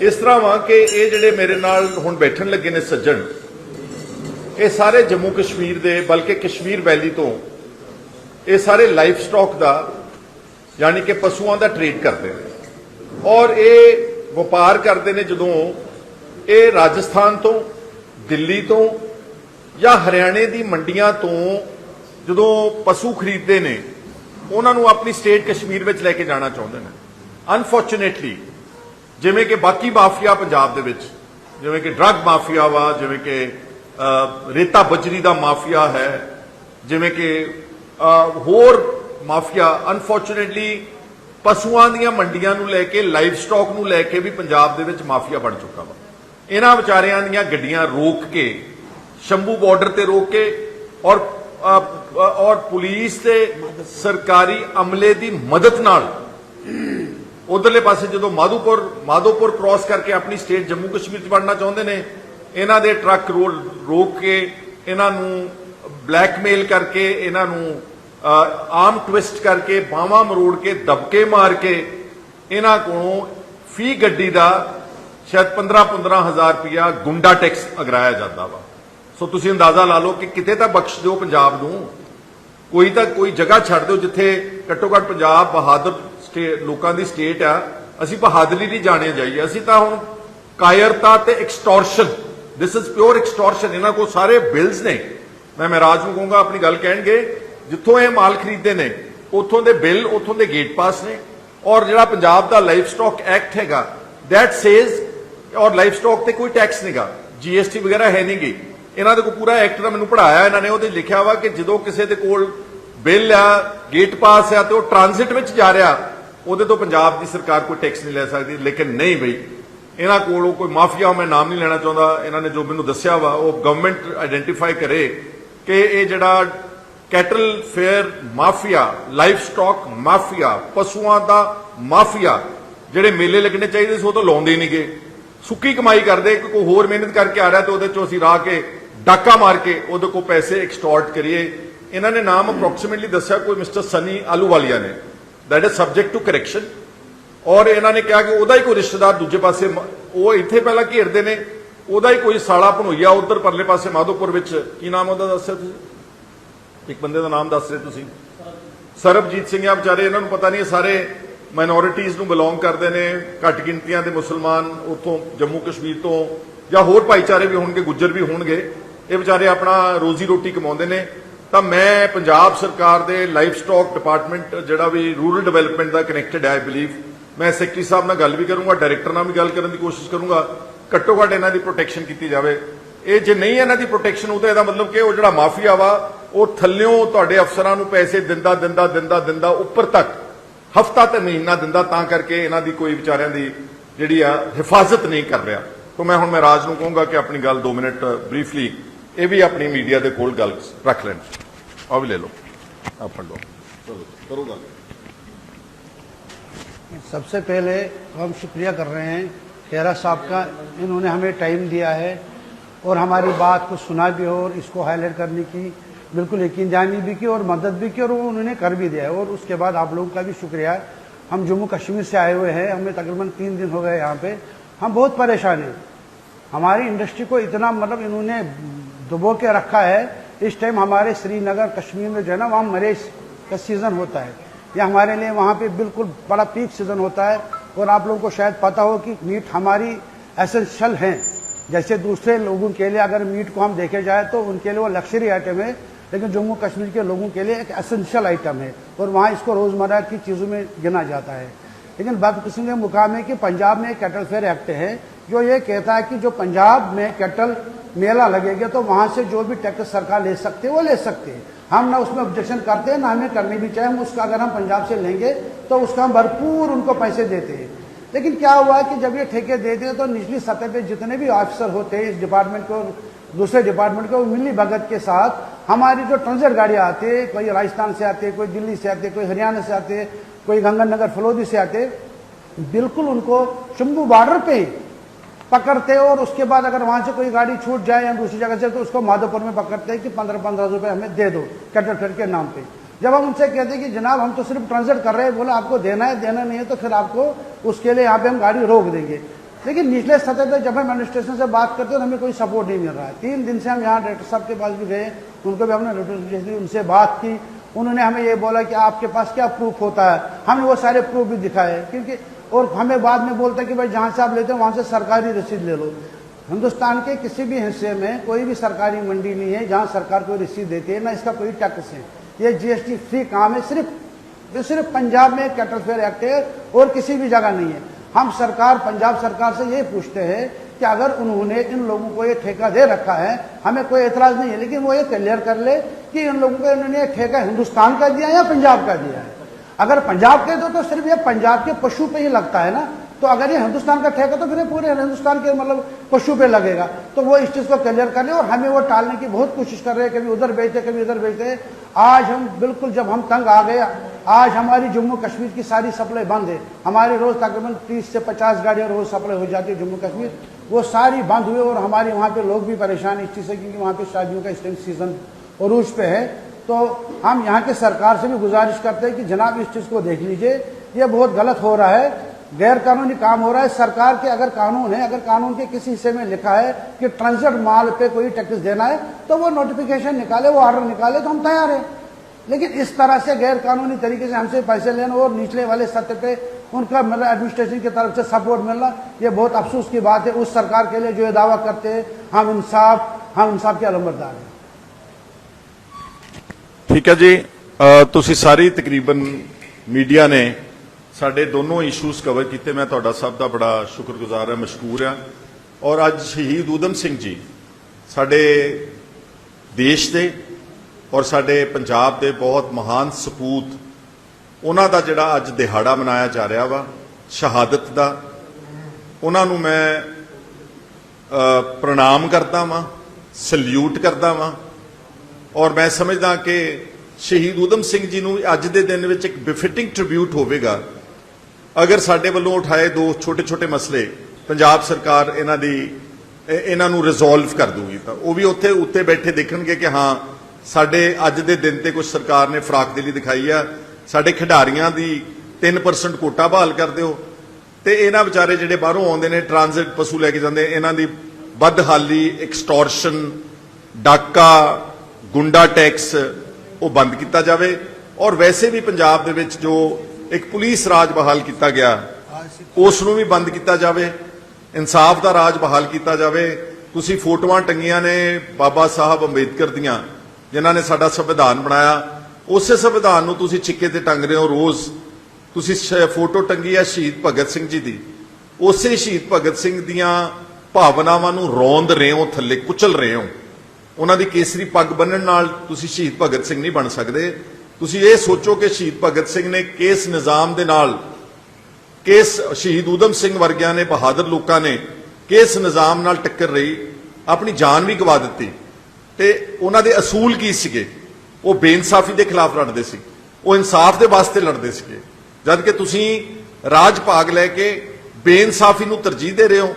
ਇਸ ਤਰ੍ਹਾਂ ਵਾ ਕਿ ਇਹ ਜਿਹੜੇ ਮੇਰੇ ਨਾਲ ਹੁਣ ਬੈਠਣ ਲੱਗੇ ਨੇ ਸੱਜਣ, ਇਹ ਸਾਰੇ ਜੰਮੂ ਕਸ਼ਮੀਰ ਦੇ, ਬਲਕਿ ਕਸ਼ਮੀਰ ਵੈਲੀ ਤੋਂ, ਇਹ ਸਾਰੇ ਲਾਈਫ ਸਟਾਕ ਦਾ, ਯਾਨੀ ਕਿ ਪਸ਼ੂਆਂ ਦਾ ਟ੍ਰੇਡ ਕਰਦੇ ਨੇ। ਔਰ ਇਹ ਵਪਾਰ ਕਰਦੇ ਨੇ ਜਦੋਂ ਇਹ ਰਾਜਸਥਾਨ ਤੋਂ, ਦਿੱਲੀ ਤੋਂ ਜਾਂ ਹਰਿਆਣੇ ਦੀ ਮੰਡੀਆਂ ਤੋਂ ਜਦੋਂ ਪਸ਼ੂ ਖਰੀਦਦੇ ਨੇ, ਉਹਨਾਂ ਨੂੰ ਆਪਣੀ ਸਟੇਟ ਕਸ਼ਮੀਰ ਵਿੱਚ ਲੈ ਕੇ ਜਾਣਾ ਚਾਹੁੰਦੇ ਨੇ। ਅਨਫੋਰਚੂਨੇਟਲੀ ਜਿਵੇਂ ਕਿ ਬਾਕੀ ਮਾਫੀਆ ਪੰਜਾਬ ਦੇ ਵਿੱਚ, ਜਿਵੇਂ ਕਿ ਡਰੱਗ ਮਾਫੀਆ ਵਾ, ਜਿਵੇਂ ਕਿ ਰੇਤਾ ਬਜਰੀ ਦਾ ਮਾਫੀਆ ਹੈ, ਜਿਵੇਂ ਕਿ ਹੋਰ ਮਾਫੀਆ ਅਨਫੋਰਚੂਨੇਟਲੀ ਪਸ਼ੂਆਂ ਦੀਆਂ ਮੰਡੀਆਂ ਨੂੰ ਲੈ ਕੇ ਲਾਈਵ ਸਟਾਕ ਨੂੰ ਲੈ ਕੇ ਵੀ ਪੰਜਾਬ ਦੇ ਵਿੱਚ ਮਾਫੀਆ ਬਣ ਚੁੱਕਾ ਵਾ। ਇਹਨਾਂ ਵਿਚਾਰਿਆਂ ਦੀਆਂ ਗੱਡੀਆਂ ਰੋਕ ਕੇ ਸ਼ੰਭੂ ਬਾਰਡਰ ਤੇ ਰੋਕ ਕੇ ਔਰ ਔਰ ਪੁਲਿਸ ਤੇ ਸਰਕਾਰੀ ਅਮਲੇ ਦੀ ਮਦਦ ਨਾਲ ਉਧਰਲੇ ਪਾਸੇ ਜਦੋਂ ਮਾਧੋਪੁਰ ਮਾਧੋਪੁਰ ਕ੍ਰਾਸ ਕਰਕੇ ਆਪਣੀ ਸਟੇਟ ਜੰਮੂ ਕਸ਼ਮੀਰ ਚ ਵੜਨਾ ਚਾਹੁੰਦੇ ਨੇ ਇਹਨਾਂ ਦੇ ਟਰੱਕ ਰੋਲ ਰੋਕ ਕੇ ਇਹਨਾਂ ਨੂੰ ਬਲੈਕਮੇਲ ਕਰਕੇ ਇਹਨਾਂ ਨੂੰ ਆਮ ਟਵਿਸਟ ਕਰਕੇ ਬਾਹਾਂ ਮਰੋੜ ਕੇ ਦਬਕੇ ਮਾਰ ਕੇ ਇਹਨਾਂ ਕੋਲੋਂ ਫੀ ਗੱਡੀ ਦਾ ਸ਼ਾਇਦ 15 15000 ਰੁਪਇਆ ਗੁੰਡਾ ਟੈਕਸ ਅਗਰਾਇਆ ਜਾਂਦਾ ਵਾ ਸੋ ਤੁਸੀਂ ਅੰਦਾਜ਼ਾ ਲਾ ਲਓ ਕਿ ਕਿਤੇ ਤਾਂ ਬਖਸ਼ ਦਿਓ ਪੰਜਾਬ ਨੂੰ। ਕੋਈ ਤਾਂ ਕੋਈ ਜਗ੍ਹਾ ਛੱਡ ਦਿਓ ਜਿੱਥੇ ਘੱਟੋ ਘੱਟ ਪੰਜਾਬ ਬਹਾਦਰ ਸਟੇ- ਲੋਕਾਂ ਦੀ ਸਟੇਟ ਆ। ਅਸੀਂ ਬਹਾਦਰੀ ਨਹੀਂ ਜਾਣੇ ਜਾਈਏ। ਅਸੀਂ ਤਾਂ ਹੁਣ ਕਾਇਰਤਾ ਤੇ extortion this is pure extortion ਇਹਨਾਂ ਕੋਲ ਸਾਰੇ ਬਿਲਸ ਨੇ। ਮੈਂ ਮਹਿਰਾਜ ਨੂੰ ਕਹੂੰਗਾ, ਆਪਣੀ ਗੱਲ ਕਹਿਣਗੇ, ਜਿੱਥੋਂ ਇਹ ਮਾਲ ਖਰੀਦਦੇ ਨੇ, ਉੱਥੋਂ ਦੇ ਬਿੱਲ, ਉੱਥੋਂ ਦੇ ਗੇਟ ਪਾਸ ਨੇ। ਔਰ ਜਿਹੜਾ ਪੰਜਾਬ ਦਾ ਲਾਈਫ ਸਟਾਕ ਐਕਟ ਹੈਗਾ ਦੈਟ ਸੇਜ਼ ਔਰ ਲਾਈਫ ਸਟਾਕ ਤੇ ਕੋਈ ਟੈਕਸ ਨਹੀਂਗਾ ਜੀਐਸਟੀ ਵਗੈਰਾ ਹੈ ਨਹੀਂਗੀ ਇਹਨਾਂ ਦੇ ਕੋਲ ਪੂਰਾ ਐਕਟ ਦਾ ਮੈਨੂੰ ਪੜਾਇਆ ਇਹਨਾਂ ਨੇ, ਉਹਦੇ ਲਿਖਿਆ ਵਾ ਕਿ ਜਦੋਂ ਕਿਸੇ ਦੇ ਕੋਲ ਬਿੱਲ ਆ ਗੇਟ ਪਾਸ ਆ, ਤੇ ਉਹ ਟ੍ਰਾਂਜ਼ਿਟ ਵਿੱਚ ਜਾ ਰਿਹਾ, ਉਹਦੇ ਤੋਂ ਪੰਜਾਬ ਦੀ ਸਰਕਾਰ ਕੋਈ ਟੈਕਸ ਨਹੀਂ ਲੈ ਸਕਦੀ, ਲੇਕਿਨ ਨਹੀਂ ਬਈ। ਇਹਨਾਂ ਕੋਲੋਂ ਕੋਈ ਮਾਫੀਆ ਮੈਂ ਨਾਮ ਨਹੀਂ ਲੈਣਾ ਚਾਹੁੰਦਾ, ਇਹਨਾਂ ਨੇ ਜੋ ਮੈਨੂੰ ਦੱਸਿਆ ਵਾ, ਉਹ ਗਵਰਨਮੈਂਟ ਆਇਡੈਂਟੀਫਾਈ ਕਰੇ ਕਿ ਇਹ ਜਿਹੜਾ cattle fair mafia livestock mafia, ਪਸ਼ੂਆਂ ਦਾ ਮਾਫੀਆ, ਜਿਹੜੇ ਮੇਲੇ ਲੱਗਣੇ ਚਾਹੀਦੇ ਸੀ, ਉਹ ਤਾਂ ਲਾਉਂਦੇ ਨਹੀਂਗੇ ਸੁੱਕੀ ਕਮਾਈ ਕਰਦੇ ਕਿ ਕੋਈ ਹੋਰ ਮਿਹਨਤ ਕਰਕੇ ਆ ਰਿਹਾ ਤੇ ਉਹਦੇ ਚੋਂ ਅਸੀਂ ਰਾਹ ਕੇ ਡਾਕਾ ਮਾਰ ਕੇ ਉਹਦੇ ਕੋਲ ਪੈਸੇ ਐਕਸਟੋਰਟ ਕਰੀਏ। ਇਹਨਾਂ ਨੇ ਨਾਮ ਅਪਰੋਕਸੀਮੇਟਲੀ ਦੱਸਿਆ ਕੋਈ ਮਿਸਟਰ ਸਨੀ ਆਲੂਵਾਲੀਆ ਨੇ। That is subject to correction ਔਰ ਇਹਨਾਂ ਨੇ ਕਿਹਾ ਕਿ ਉਹਦਾ ਹੀ ਕੋਈ ਰਿਸ਼ਤੇਦਾਰ ਦੂਜੇ ਪਾਸੇ ਉਹ ਇੱਥੇ ਪਹਿਲਾਂ ਘੇਰਦੇ ਨੇ। ਉਹਦਾ ਹੀ ਕੋਈ ਸਾਲਾ ਭਣੋਈਆ ਉਧਰ ਪਰਲੇ ਪਾਸੇ ਮਾਧੋਪੁਰ ਵਿੱਚ। ਕੀ ਨਾਮ ਉਹਦਾ ਦੱਸਿਆ ਤੁਸੀਂ? ਇੱਕ ਬੰਦੇ ਦਾ ਨਾਮ ਦੱਸ ਰਹੇ ਤੁਸੀਂ। ਸਰਬਜੀਤ ਸਿੰਘ ਆ ਵਿਚਾਰੇ, ਇਹਨਾਂ ਨੂੰ ਪਤਾ ਨਹੀਂ ਸਾਰੇ ਮਾਈਨੋਰਿਟੀਜ਼ ਨੂੰ ਬਿਲੋਂਗ ਕਰਦੇ ਨੇ। ਘੱਟ ਗਿਣਤੀਆਂ ਦੇ ਮੁਸਲਮਾਨ ਉੱਥੋਂ ਜੰਮੂ ਕਸ਼ਮੀਰ ਤੋਂ ਜਾਂ ਹੋਰ ਭਾਈਚਾਰੇ ਵੀ ਹੋਣਗੇ, ਗੁੱਜਰ ਵੀ ਹੋਣਗੇ। ਇਹ ਵਿਚਾਰੇ ਆਪਣਾ ਰੋਜ਼ੀ ਰੋਟੀ ਕਮਾਉਂਦੇ ਨੇ। ਤਾਂ ਮੈਂ ਪੰਜਾਬ ਸਰਕਾਰ ਦੇ ਲਾਈਫ ਸਟਾਕ ਡਿਪਾਰਟਮੈਂਟ, ਜਿਹੜਾ ਵੀ ਰੂਰਲ ਡਿਵੈਲਪਮੈਂਟ ਦਾ ਕਨੈਕਟਡ ਹੈ ਆਈ ਬਲੀਵ ਮੈਂ ਸੈਕਟਰੀ ਸਾਹਿਬ ਨਾਲ ਗੱਲ ਵੀ ਕਰੂੰਗਾ, ਡਾਇਰੈਕਟਰ ਨਾਲ ਵੀ ਗੱਲ ਕਰਨ ਦੀ ਕੋਸ਼ਿਸ਼ ਕਰੂੰਗਾ। ਘੱਟੋ ਘੱਟ ਇਹਨਾਂ ਦੀ ਪ੍ਰੋਟੈਕਸ਼ਨ ਕੀਤੀ ਜਾਵੇ। ਇਹ ਜੇ ਨਹੀਂ ਇਹਨਾਂ ਦੀ ਪ੍ਰੋਟੈਕਸ਼ਨ ਹੋ ਤਾਂ ਇਹਦਾ ਮਤਲਬ ਕਿ ਉਹ ਜਿਹੜਾ ਮਾਫੀਆ ਵਾ, ਉਹ ਥੱਲਿਓਂ ਤੁਹਾਡੇ ਅਫਸਰਾਂ ਨੂੰ ਪੈਸੇ ਦਿੰਦਾ ਦਿੰਦਾ ਦਿੰਦਾ ਦਿੰਦਾ, ਉੱਪਰ ਤੱਕ, ਹਫਤਾ ਤੇ ਮਹੀਨਾ ਦਿੰਦਾ, ਤਾਂ ਕਰਕੇ ਇਹਨਾਂ ਦੀ ਕੋਈ ਵਿਚਾਰਿਆਂ ਦੀ ਜਿਹੜੀ ਆ, ਹਿਫਾਜ਼ਤ ਨਹੀਂ ਕਰ ਰਿਹਾ। ਤਾਂ ਮੈਂ ਹੁਣ ਮੈਂ ਰਾਜ ਨੂੰ ਕਹੂੰਗਾ ਕਿ ਆਪਣੀ ਗੱਲ 2 ਮਿੰਟ ਬਰੀਫਲੀ ਇਹ ਵੀ ਆਪਣੀ ਮੀਡੀਆ ਦੇ ਕੋਲ ਗੱਲ ਰੱਖ ਲੈਣ ਆ ਵੀ ਲੈ ਲਓ ਆ ਫੜ ਲਓ ਚਲੋ ਕਰੋ ਗੱਲ सबसे पहले हम शुक्रिया कर रहे हैं खेरा साहब का इन्होंने हमें टाइम दिया है और हमारी बात को सुना भी और इसको हाईलाइट करने की बिल्कुल यकीन जानी भी की और मदद भी की और वो उन्होंने कर भी दिया है और उसके बाद आप लोगों का भी शुक्रिया है हम जम्मू कश्मीर से आए हुए हैं हमें तकरीबन तीन दिन हो गए यहाँ पे हम बहुत परेशान हैं हमारी इंडस्ट्री को इतना मतलब इन्होंने डुबो के रखा है, इस टाइम हमारे श्रीनगर, कश्मीर में जो है ना, वहाँ मरेज का सीज़न होता है। या हमारे लिए वहाँ पे बिल्कुल बड़ा पीक सीज़न होता है। और आप लोगों को शायद पता हो कि मीट हमारी एसेंशियल है। जैसे दूसरे लोगों के लिए अगर मीट को हम देखे जाए तो उनके लिए वो लग्जरी आइटम है, लेकिन जम्मू कश्मीर के लोगों के लिए एक एसेंशियल आइटम है। और वहाँ इसको रोज़मर्रा की चीज़ों में गिना जाता है। लेकिन बदकिस्मती का मुकाम है कि पंजाब में कैटल फेयर एक्ट है जो ये कहता है कि जो पंजाब में कैटल मेला लगेगा तो वहाँ से जो भी टैक्स सरकार ले सकते है, वो ले सकते हैं। हम ना उसमें ऑब्जेक्शन करते हैं, ना हमें करनी भी चाहिए। हम उसका अगर हम पंजाब से लेंगे तो उसका हम भरपूर उनको पैसे देते हैं। लेकिन क्या हुआ कि जब ये ठेके देते हैं तो निचली सतह पे जितने भी ऑफिसर होते हैं, इस डिपार्टमेंट को, दूसरे डिपार्टमेंट को मिली भगत के साथ, हमारी जो ट्रांजिट गाड़ियाँ आती है, कोई राजस्थान से आते कोई दिल्ली से आते कोई हरियाणा से आते कोई गंगानगर, फलोदी से आते बिल्कुल उनको शंभू बॉर्डर पे ही। पकड़ते और उसके बाद अगर वहाँ से कोई गाड़ी छूट जाए या दूसरी जगह से तो उसको माधोपुर में पकड़ते हैं कि पंद्रह पंद्रह रुपए हमें दे दो फेयर के नाम पे। जब हम उनसे कहते हैं कि, जनाब, हम तो सिर्फ़ ट्रांजिट कर रहे हैं, बोला, आपको देना है, देना नहीं है तो फिर आपको उसके लिए यहाँ पे हम गाड़ी रोक देंगे। लेकिन निचले सतह पर जब हम एडमिनिस्ट्रेशन से बात करते हैं तो हमें कोई सपोर्ट नहीं मिल रहा है। तीन दिन से हम यहाँ डायरेक्टर साहब के पास भी गए, उनको भी हमने नोटिफिकेशन दी, उनसे बात की। उन्होंने हमें ये बोला कि आपके पास क्या प्रूफ होता है? हमने वो सारे प्रूफ भी दिखाए, क्योंकि और हमें बाद में बोलते हैं कि भाई जहाँ से आप लेते हैं, वहाँ से सरकारी रसीद ले लो। हिंदुस्तान के किसी भी हिस्से में कोई भी सरकारी मंडी नहीं है, जहाँ सरकार कोई रसीद देती है, ना इसका कोई टैक्स है। ये जीएसटी फ्री काम है सिर्फ़, ये सिर्फ़ पंजाब में कैटल फेयर एक्ट है और किसी भी जगह नहीं है। हम सरकार, पंजाब सरकार से ये पूछते हैं कि अगर उन्होंने इन लोगों को ये ठेका दे रखा है, हमें कोई एतराज़ नहीं है, लेकिन वो ये क्लियर कर ले कि इन लोगों को इन्होंने ठेका हिंदुस्तान का दिया या पंजाब का दिया है। अगर पंजाब के दो तो सिर्फ़ ये पंजाब के पशु पे ही लगता है ना। तो अगर ये हिंदुस्तान का ठेका तो फिर ये पूरे हिंदुस्तान के मतलब पशु पे लगेगा। तो वो इस चीज़ को क्लियर कर ले और हमें वो टालने की बहुत कोशिश कर रहे हैं कभी उधर बेचते कभी उधर बेचते आज हम बिल्कुल जब हम तंग आ गए, आज हमारी जम्मू कश्मीर की सारी सप्लाई बंद है। हमारी रोज तकरीबन तीस से पचास गाड़ियाँ रोज सप्लाई हो जाती है जम्मू कश्मीर। वो सारी बंद हुई और हमारे वहाँ पे लोग भी परेशान इस चीज़ से, क्योंकि वहाँ पे शादियों का इस सीज़न उरूज पे है। तो हम यहाँ के सरकार से भी गुजारिश करते हैं कि जनाब इस चीज़ को देख लीजिए, ये बहुत गलत हो रहा है गैर कानूनी काम हो रहा है। सरकार के अगर कानून है, अगर कानून के किसी हिस्से में लिखा है कि ट्रांजिट माल पे कोई टैक्स देना है तो वो नोटिफिकेशन निकाले, वो ऑर्डर निकाले तो हम तैयार हैं। लेकिन इस तरह से गैर कानूनी तरीके से हमसे पैसे लेना और निचले वाले सतह पे उनका मतलब एडमिनिस्ट्रेशन की तरफ़ से सपोर्ट मिलना, ये बहुत अफसोस की बात है। उस सरकार के लिए जो ये दावा करते हैं, हम इंसाफ हम इंसाफ के अलंबरदार हैं। ਠੀਕ ਹੈ ਜੀ। ਤੁਸੀਂ ਸਾਰੀ ਤਕਰੀਬਨ ਮੀਡੀਆ ਨੇ ਸਾਡੇ ਦੋਨੋਂ ਇਸ਼ੂਜ਼ ਕਵਰ ਕੀਤੇ। ਮੈਂ ਤੁਹਾਡਾ ਸਭ ਦਾ ਬੜਾ ਸ਼ੁਕਰਗੁਜ਼ਾਰ ਹਾਂ, ਮਸ਼ਕੂਰ ਹਾਂ। ਔਰ ਅੱਜ ਸ਼ਹੀਦ ਊਧਮ ਸਿੰਘ ਜੀ ਸਾਡੇ ਦੇਸ਼ ਦੇ ਔਰ ਸਾਡੇ ਪੰਜਾਬ ਦੇ ਬਹੁਤ ਮਹਾਨ ਸਪੂਤ, ਉਹਨਾਂ ਦਾ ਜਿਹੜਾ ਅੱਜ ਦਿਹਾੜਾ ਮਨਾਇਆ ਜਾ ਰਿਹਾ ਵਾ, ਸ਼ਹਾਦਤ ਦਾ, ਉਹਨਾਂ ਨੂੰ ਮੈਂ ਪ੍ਰਣਾਮ ਕਰਦਾ ਵਾਂ, ਸਲੂਟ ਕਰਦਾ ਵਾਂ। ਔਰ ਮੈਂ ਸਮਝਦਾ ਕਿ ਸ਼ਹੀਦ ਊਧਮ ਸਿੰਘ ਜੀ ਨੂੰ ਅੱਜ ਦੇ ਦਿਨ ਵਿੱਚ ਇੱਕ ਬਿਫਿਟਿੰਗ ਟ੍ਰਿਬਿਊਟ ਹੋਵੇਗਾ। ਅਗਰ ਸਾਡੇ ਵੱਲੋਂ ਉਠਾਏ ਦੋ ਛੋਟੇ-ਛੋਟੇ ਮਸਲੇ, ਪੰਜਾਬ ਸਰਕਾਰ ਇਹਨਾਂ ਦੀ ਇਹਨਾਂ ਨੂੰ ਰਿਜ਼ੋਲਵ ਕਰ ਦੂਗੀ ਤਾਂ ਉਹ ਵੀ ਉੱਥੇ, ਉੱਤੇ ਬੈਠੇ ਦੇਖਣਗੇ ਕਿ ਹਾਂ, ਸਾਡੇ ਅੱਜ ਦੇ ਦਿਨ ਤੇ ਕੁਝ ਸਰਕਾਰ ਨੇ ਫਰਾਕ ਦਿਲੀ ਦਿਖਾਈ ਆ। ਸਾਡੇ ਖਿਡਾਰੀਆਂ ਦੀ 3% ਕੋਟਾ ਬਹਾਲ ਕਰ ਦਿਓ। ਤੇ ਇਹਨਾਂ ਵਿਚਾਰੇ ਜਿਹੜੇ ਬਾਹਰੋਂ ਆਉਂਦੇ ਨੇ ਟ੍ਰਾਂਜ਼ਿਟ ਪਸ਼ੂ ਲੈ ਕੇ ਜਾਂਦੇ, ਇਹਨਾਂ ਦੀ ਬਦਹਾਲੀ ਐਕਸਟੋਰਸ਼ਨ ਡਾਕਾ ਗੁੰਡਾ ਟੈਕਸ ਉਹ ਬੰਦ ਕੀਤਾ ਜਾਵੇ। ਔਰ ਵੈਸੇ ਵੀ ਪੰਜਾਬ ਦੇ ਵਿੱਚ ਜੋ ਇੱਕ ਪੁਲਿਸ ਰਾਜ ਬਹਾਲ ਕੀਤਾ ਗਿਆ, ਉਸ ਨੂੰ ਵੀ ਬੰਦ ਕੀਤਾ ਜਾਵੇ। ਇਨਸਾਫ ਦਾ ਰਾਜ ਬਹਾਲ ਕੀਤਾ ਜਾਵੇ। ਤੁਸੀਂ ਫੋਟੋਆਂ ਟੰਗੀਆਂ ਨੇ ਬਾਬਾ ਸਾਹਿਬ ਅੰਬੇਦਕਰ ਦੀਆਂ, ਜਿਨ੍ਹਾਂ ਨੇ ਸਾਡਾ ਸੰਵਿਧਾਨ ਬਣਾਇਆ। ਉਸੇ ਸੰਵਿਧਾਨ ਨੂੰ ਤੁਸੀਂ ਛਿੱਕੇ ਤੇ ਟੰਗ ਰਹੇ ਹੋ ਰੋਜ਼। ਤੁਸੀਂ ਸ਼- ਫੋਟੋ ਟੰਗੀ ਹੈ ਸ਼ਹੀਦ ਭਗਤ ਸਿੰਘ ਜੀ ਦੀ। ਉਸੇ ਸ਼ਹੀਦ ਭਗਤ ਸਿੰਘ ਦੀਆਂ ਭਾਵਨਾਵਾਂ ਨੂੰ ਰੋਂਦ ਰਹੇ ਹੋ, ਥੱਲੇ ਕੁਚਲ ਰਹੇ ਹੋ। ਉਹਨਾਂ ਦੀ ਕੇਸਰੀ ਪੱਗ ਬੰਨਣ ਨਾਲ ਤੁਸੀਂ ਸ਼ਹੀਦ ਭਗਤ ਸਿੰਘ ਨਹੀਂ ਬਣ ਸਕਦੇ। ਤੁਸੀਂ ਇਹ ਸੋਚੋ ਕਿ ਸ਼ਹੀਦ ਭਗਤ ਸਿੰਘ ਨੇ ਕਿਸ ਨਿਜ਼ਾਮ ਦੇ ਨਾਲ ਕਿਸ ਸ਼ਹੀਦ ਊਧਮ ਸਿੰਘ ਵਰਗਿਆਂ ਨੇ, ਬਹਾਦਰ ਲੋਕਾਂ ਨੇ ਕਿਸ ਨਿਜ਼ਾਮ ਨਾਲ ਟੱਕਰ ਰਹੀ, ਆਪਣੀ ਜਾਨ ਵੀ ਗਵਾ ਦਿੱਤੀ। ਤੇ ਉਹਨਾਂ ਦੇ ਅਸੂਲ ਕੀ ਸੀਗੇ? ਉਹ ਬੇਇਨਸਾਫੀ ਦੇ ਖਿਲਾਫ ਲੜਦੇ ਸੀ। ਉਹ ਇਨਸਾਫ ਦੇ ਵਾਸਤੇ ਲੜਦੇ ਸੀਗੇ। ਜਦ ਕਿ ਤੁਸੀਂ ਰਾਜ ਭਾਗ ਲੈ ਕੇ ਬੇਇਨਸਾਫੀ ਨੂੰ ਤਰਜੀਹ ਦੇ ਰਹੇ ਹੋ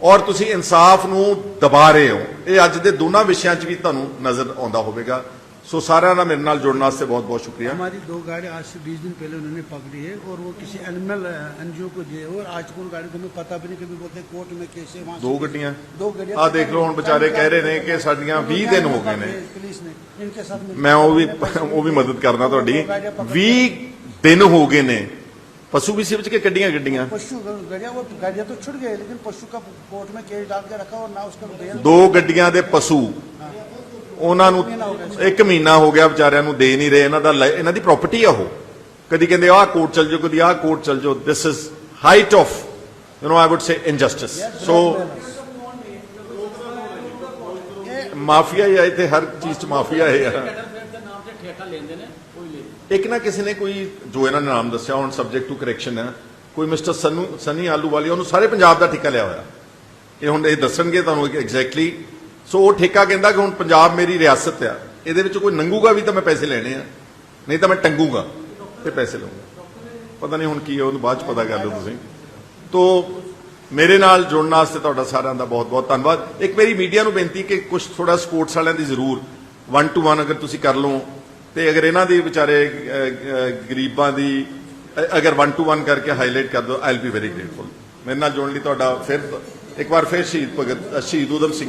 ਔਰ ਤੁਸੀਂ ਇਨਸਾਫ ਨੂੰ ਦਬਾ ਰਹੇ ਹੋ ਇਹ ਅੱਜ ਦੇ ਦੋਨਾਂ ਵਿਸ਼ਿਆਂ 'ਚ ਵੀ ਤੁਹਾਨੂੰ ਨਜ਼ਰ ਆਉਂਦਾ ਹੋਵੇਗਾ ਸੋ ਸਾਰਿਆਂ ਦਾ ਮੇਰੇ ਨਾਲ ਜੁੜਨ ਵਾਸਤੇ ਬਹੁਤ ਬਹੁਤ ਸ਼ੁਕਰੀਆ हमारी दो गाड़ी आज से बीस दिन पहले उन्होंने पकड़ी है और वो किसी एनिमल एनजीओ को दिए और आज कौन गाड़ी को हमें पता भी नहीं कभी बोलते कोर्ट में कैसे वहाँ ਦੋ ਗੱਡੀਆਂ दो गाड़ियाँ ਆਹ ਦੇਖ ਲਓ ਹੁਣ ਵਿਚਾਰੇ ਕਹਿ ਰਹੇ ਨੇ ਕਿ ਸਾਡੀਆਂ 20 ਦਿਨ ਹੋ ਗਏ ਨੇ पुलिस ने इनके साथ मिलकर ਮੈਂ ਉਹ ਵੀ ਉਹ ਵੀ ਮਦਦ ਕਰਨਾ ਤੁਹਾਡੀ 20 ਦਿਨ ਹੋ ਗਏ ਨੇ ਪਸ਼ੂ ਵੀ ਸੀ ਵਿੱਚ ਕਿ ਕੱਢੀਆਂ ਗੱਡੀਆਂ पशु गाड़ियाँ वो गाड़ियाँ तो छुट गए लेकिन पशु का कोर्ट में केस डाल के रखा और ना उसका बेल ਦੋ ਗੱਡੀਆਂ ਦੇ ਪਸ਼ੂ ਉਹਨਾਂ ਨੂੰ ਇੱਕ ਮਹੀਨਾ ਹੋ ਗਿਆ ਵਿਚਾਰਿਆਂ ਨੂੰ ਦੇ ਨਹੀਂ ਰਹੇ ਇਹਨਾਂ ਦਾ ਲੈ- ਇਹਨਾਂ ਦੀ ਪ੍ਰਾਪਰਟੀ ਆ ਉਹ ਕਦੀ ਕਹਿੰਦੇ ਆਹ ਕੋਰਟ ਚਲ ਜਾਓ ਕਦੀ ਆਹ ਕੋਰਟ ਚਲ ਜਾਓ this is height of you know I would say injustice so mafia ਹੀ ਆ ਇੱਥੇ ਹਰ ਚੀਜ਼ 'ਚ ਮਾਫੀਆ ਹੈ ਯਾਰ ਇੱਕ ਨਾ ਕਿਸੇ ਨੇ ਕੋਈ, ਜੋ ਇਹਨਾਂ ਨੇ ਨਾਮ ਦੱਸਿਆ, ਹੁਣ ਸਬਜੈਕਟ ਟੂ ਕਰੈਕਸ਼ਨ ਹੈ, ਕੋਈ ਮਿਸਟਰ ਸਨੂ, ਸਨੀ ਆਲੂ ਵਾਲੀ ਉਹਨੂੰ ਸਾਰੇ ਪੰਜਾਬ ਦਾ ਠੇਕਾ ਲਿਆ ਹੋਇਆ। ਇਹ ਹੁਣ ਇਹ ਦੱਸਣਗੇ ਤੁਹਾਨੂੰ ਐਗਜ਼ੈਕਟਲੀ ਸੋ ਉਹ ਠੇਕਾ ਕਹਿੰਦਾ ਕਿ ਹੁਣ ਪੰਜਾਬ ਮੇਰੀ ਰਿਆਸਤ ਆ। ਇਹਦੇ ਵਿੱਚ ਕੋਈ ਨੰਗੂਗਾ ਵੀ ਤਾਂ ਮੈਂ ਪੈਸੇ ਲੈਣੇ ਆ। ਨਹੀਂ ਤਾਂ ਮੈਂ ਟੰਗੂਗਾ ਤੇ ਪੈਸੇ ਲਵਾਂਗਾ ਪਤਾ ਨਹੀਂ ਹੁਣ ਕੀ ਹੈ, ਉਹਨੂੰ ਬਾਅਦ ਚ ਪਤਾ ਕਰ ਲਓ ਤੁਸੀਂ। ਤੋ, ਮੇਰੇ ਨਾਲ ਜੁੜਨ ਵਾਸਤੇ ਤੁਹਾਡਾ ਸਾਰਿਆਂ ਦਾ ਬਹੁਤ ਬਹੁਤ ਧੰਨਵਾਦ। ਇੱਕ ਮੇਰੀ ਮੀਡੀਆ ਨੂੰ ਬੇਨਤੀ ਕਿ ਕੁਝ ਥੋੜਾ ਸਪੋਰਟਸ ਵਾਲਿਆਂ ਦੀ ਜ਼ਰੂਰ 1 ਟੂ 1 ਅਗਰ ਤੁਸੀਂ ਕਰ ਲਓ ਤੇ ਅਗਰ ਇਹਨਾਂ ਦੀ ਵਿਚਾਰੇ ਗਰੀਬਾਂ ਦੀ ਅਗਰ 1 ਟੂ 1 ਕਰਕੇ ਹਾਈਲਾਈਟ ਕਰ ਦਿਓ I will be very grateful ਮੇਰੇ ਨਾਲ ਜੋੜਨ ਲਈ ਤੁਹਾਡਾ ਫਿਰ ਇੱਕ ਵਾਰ ਫਿਰ ਸ਼ਹੀਦ ਭਗਤ ਸ਼ਹੀਦ ਊਧਮ ਸਿੰਘ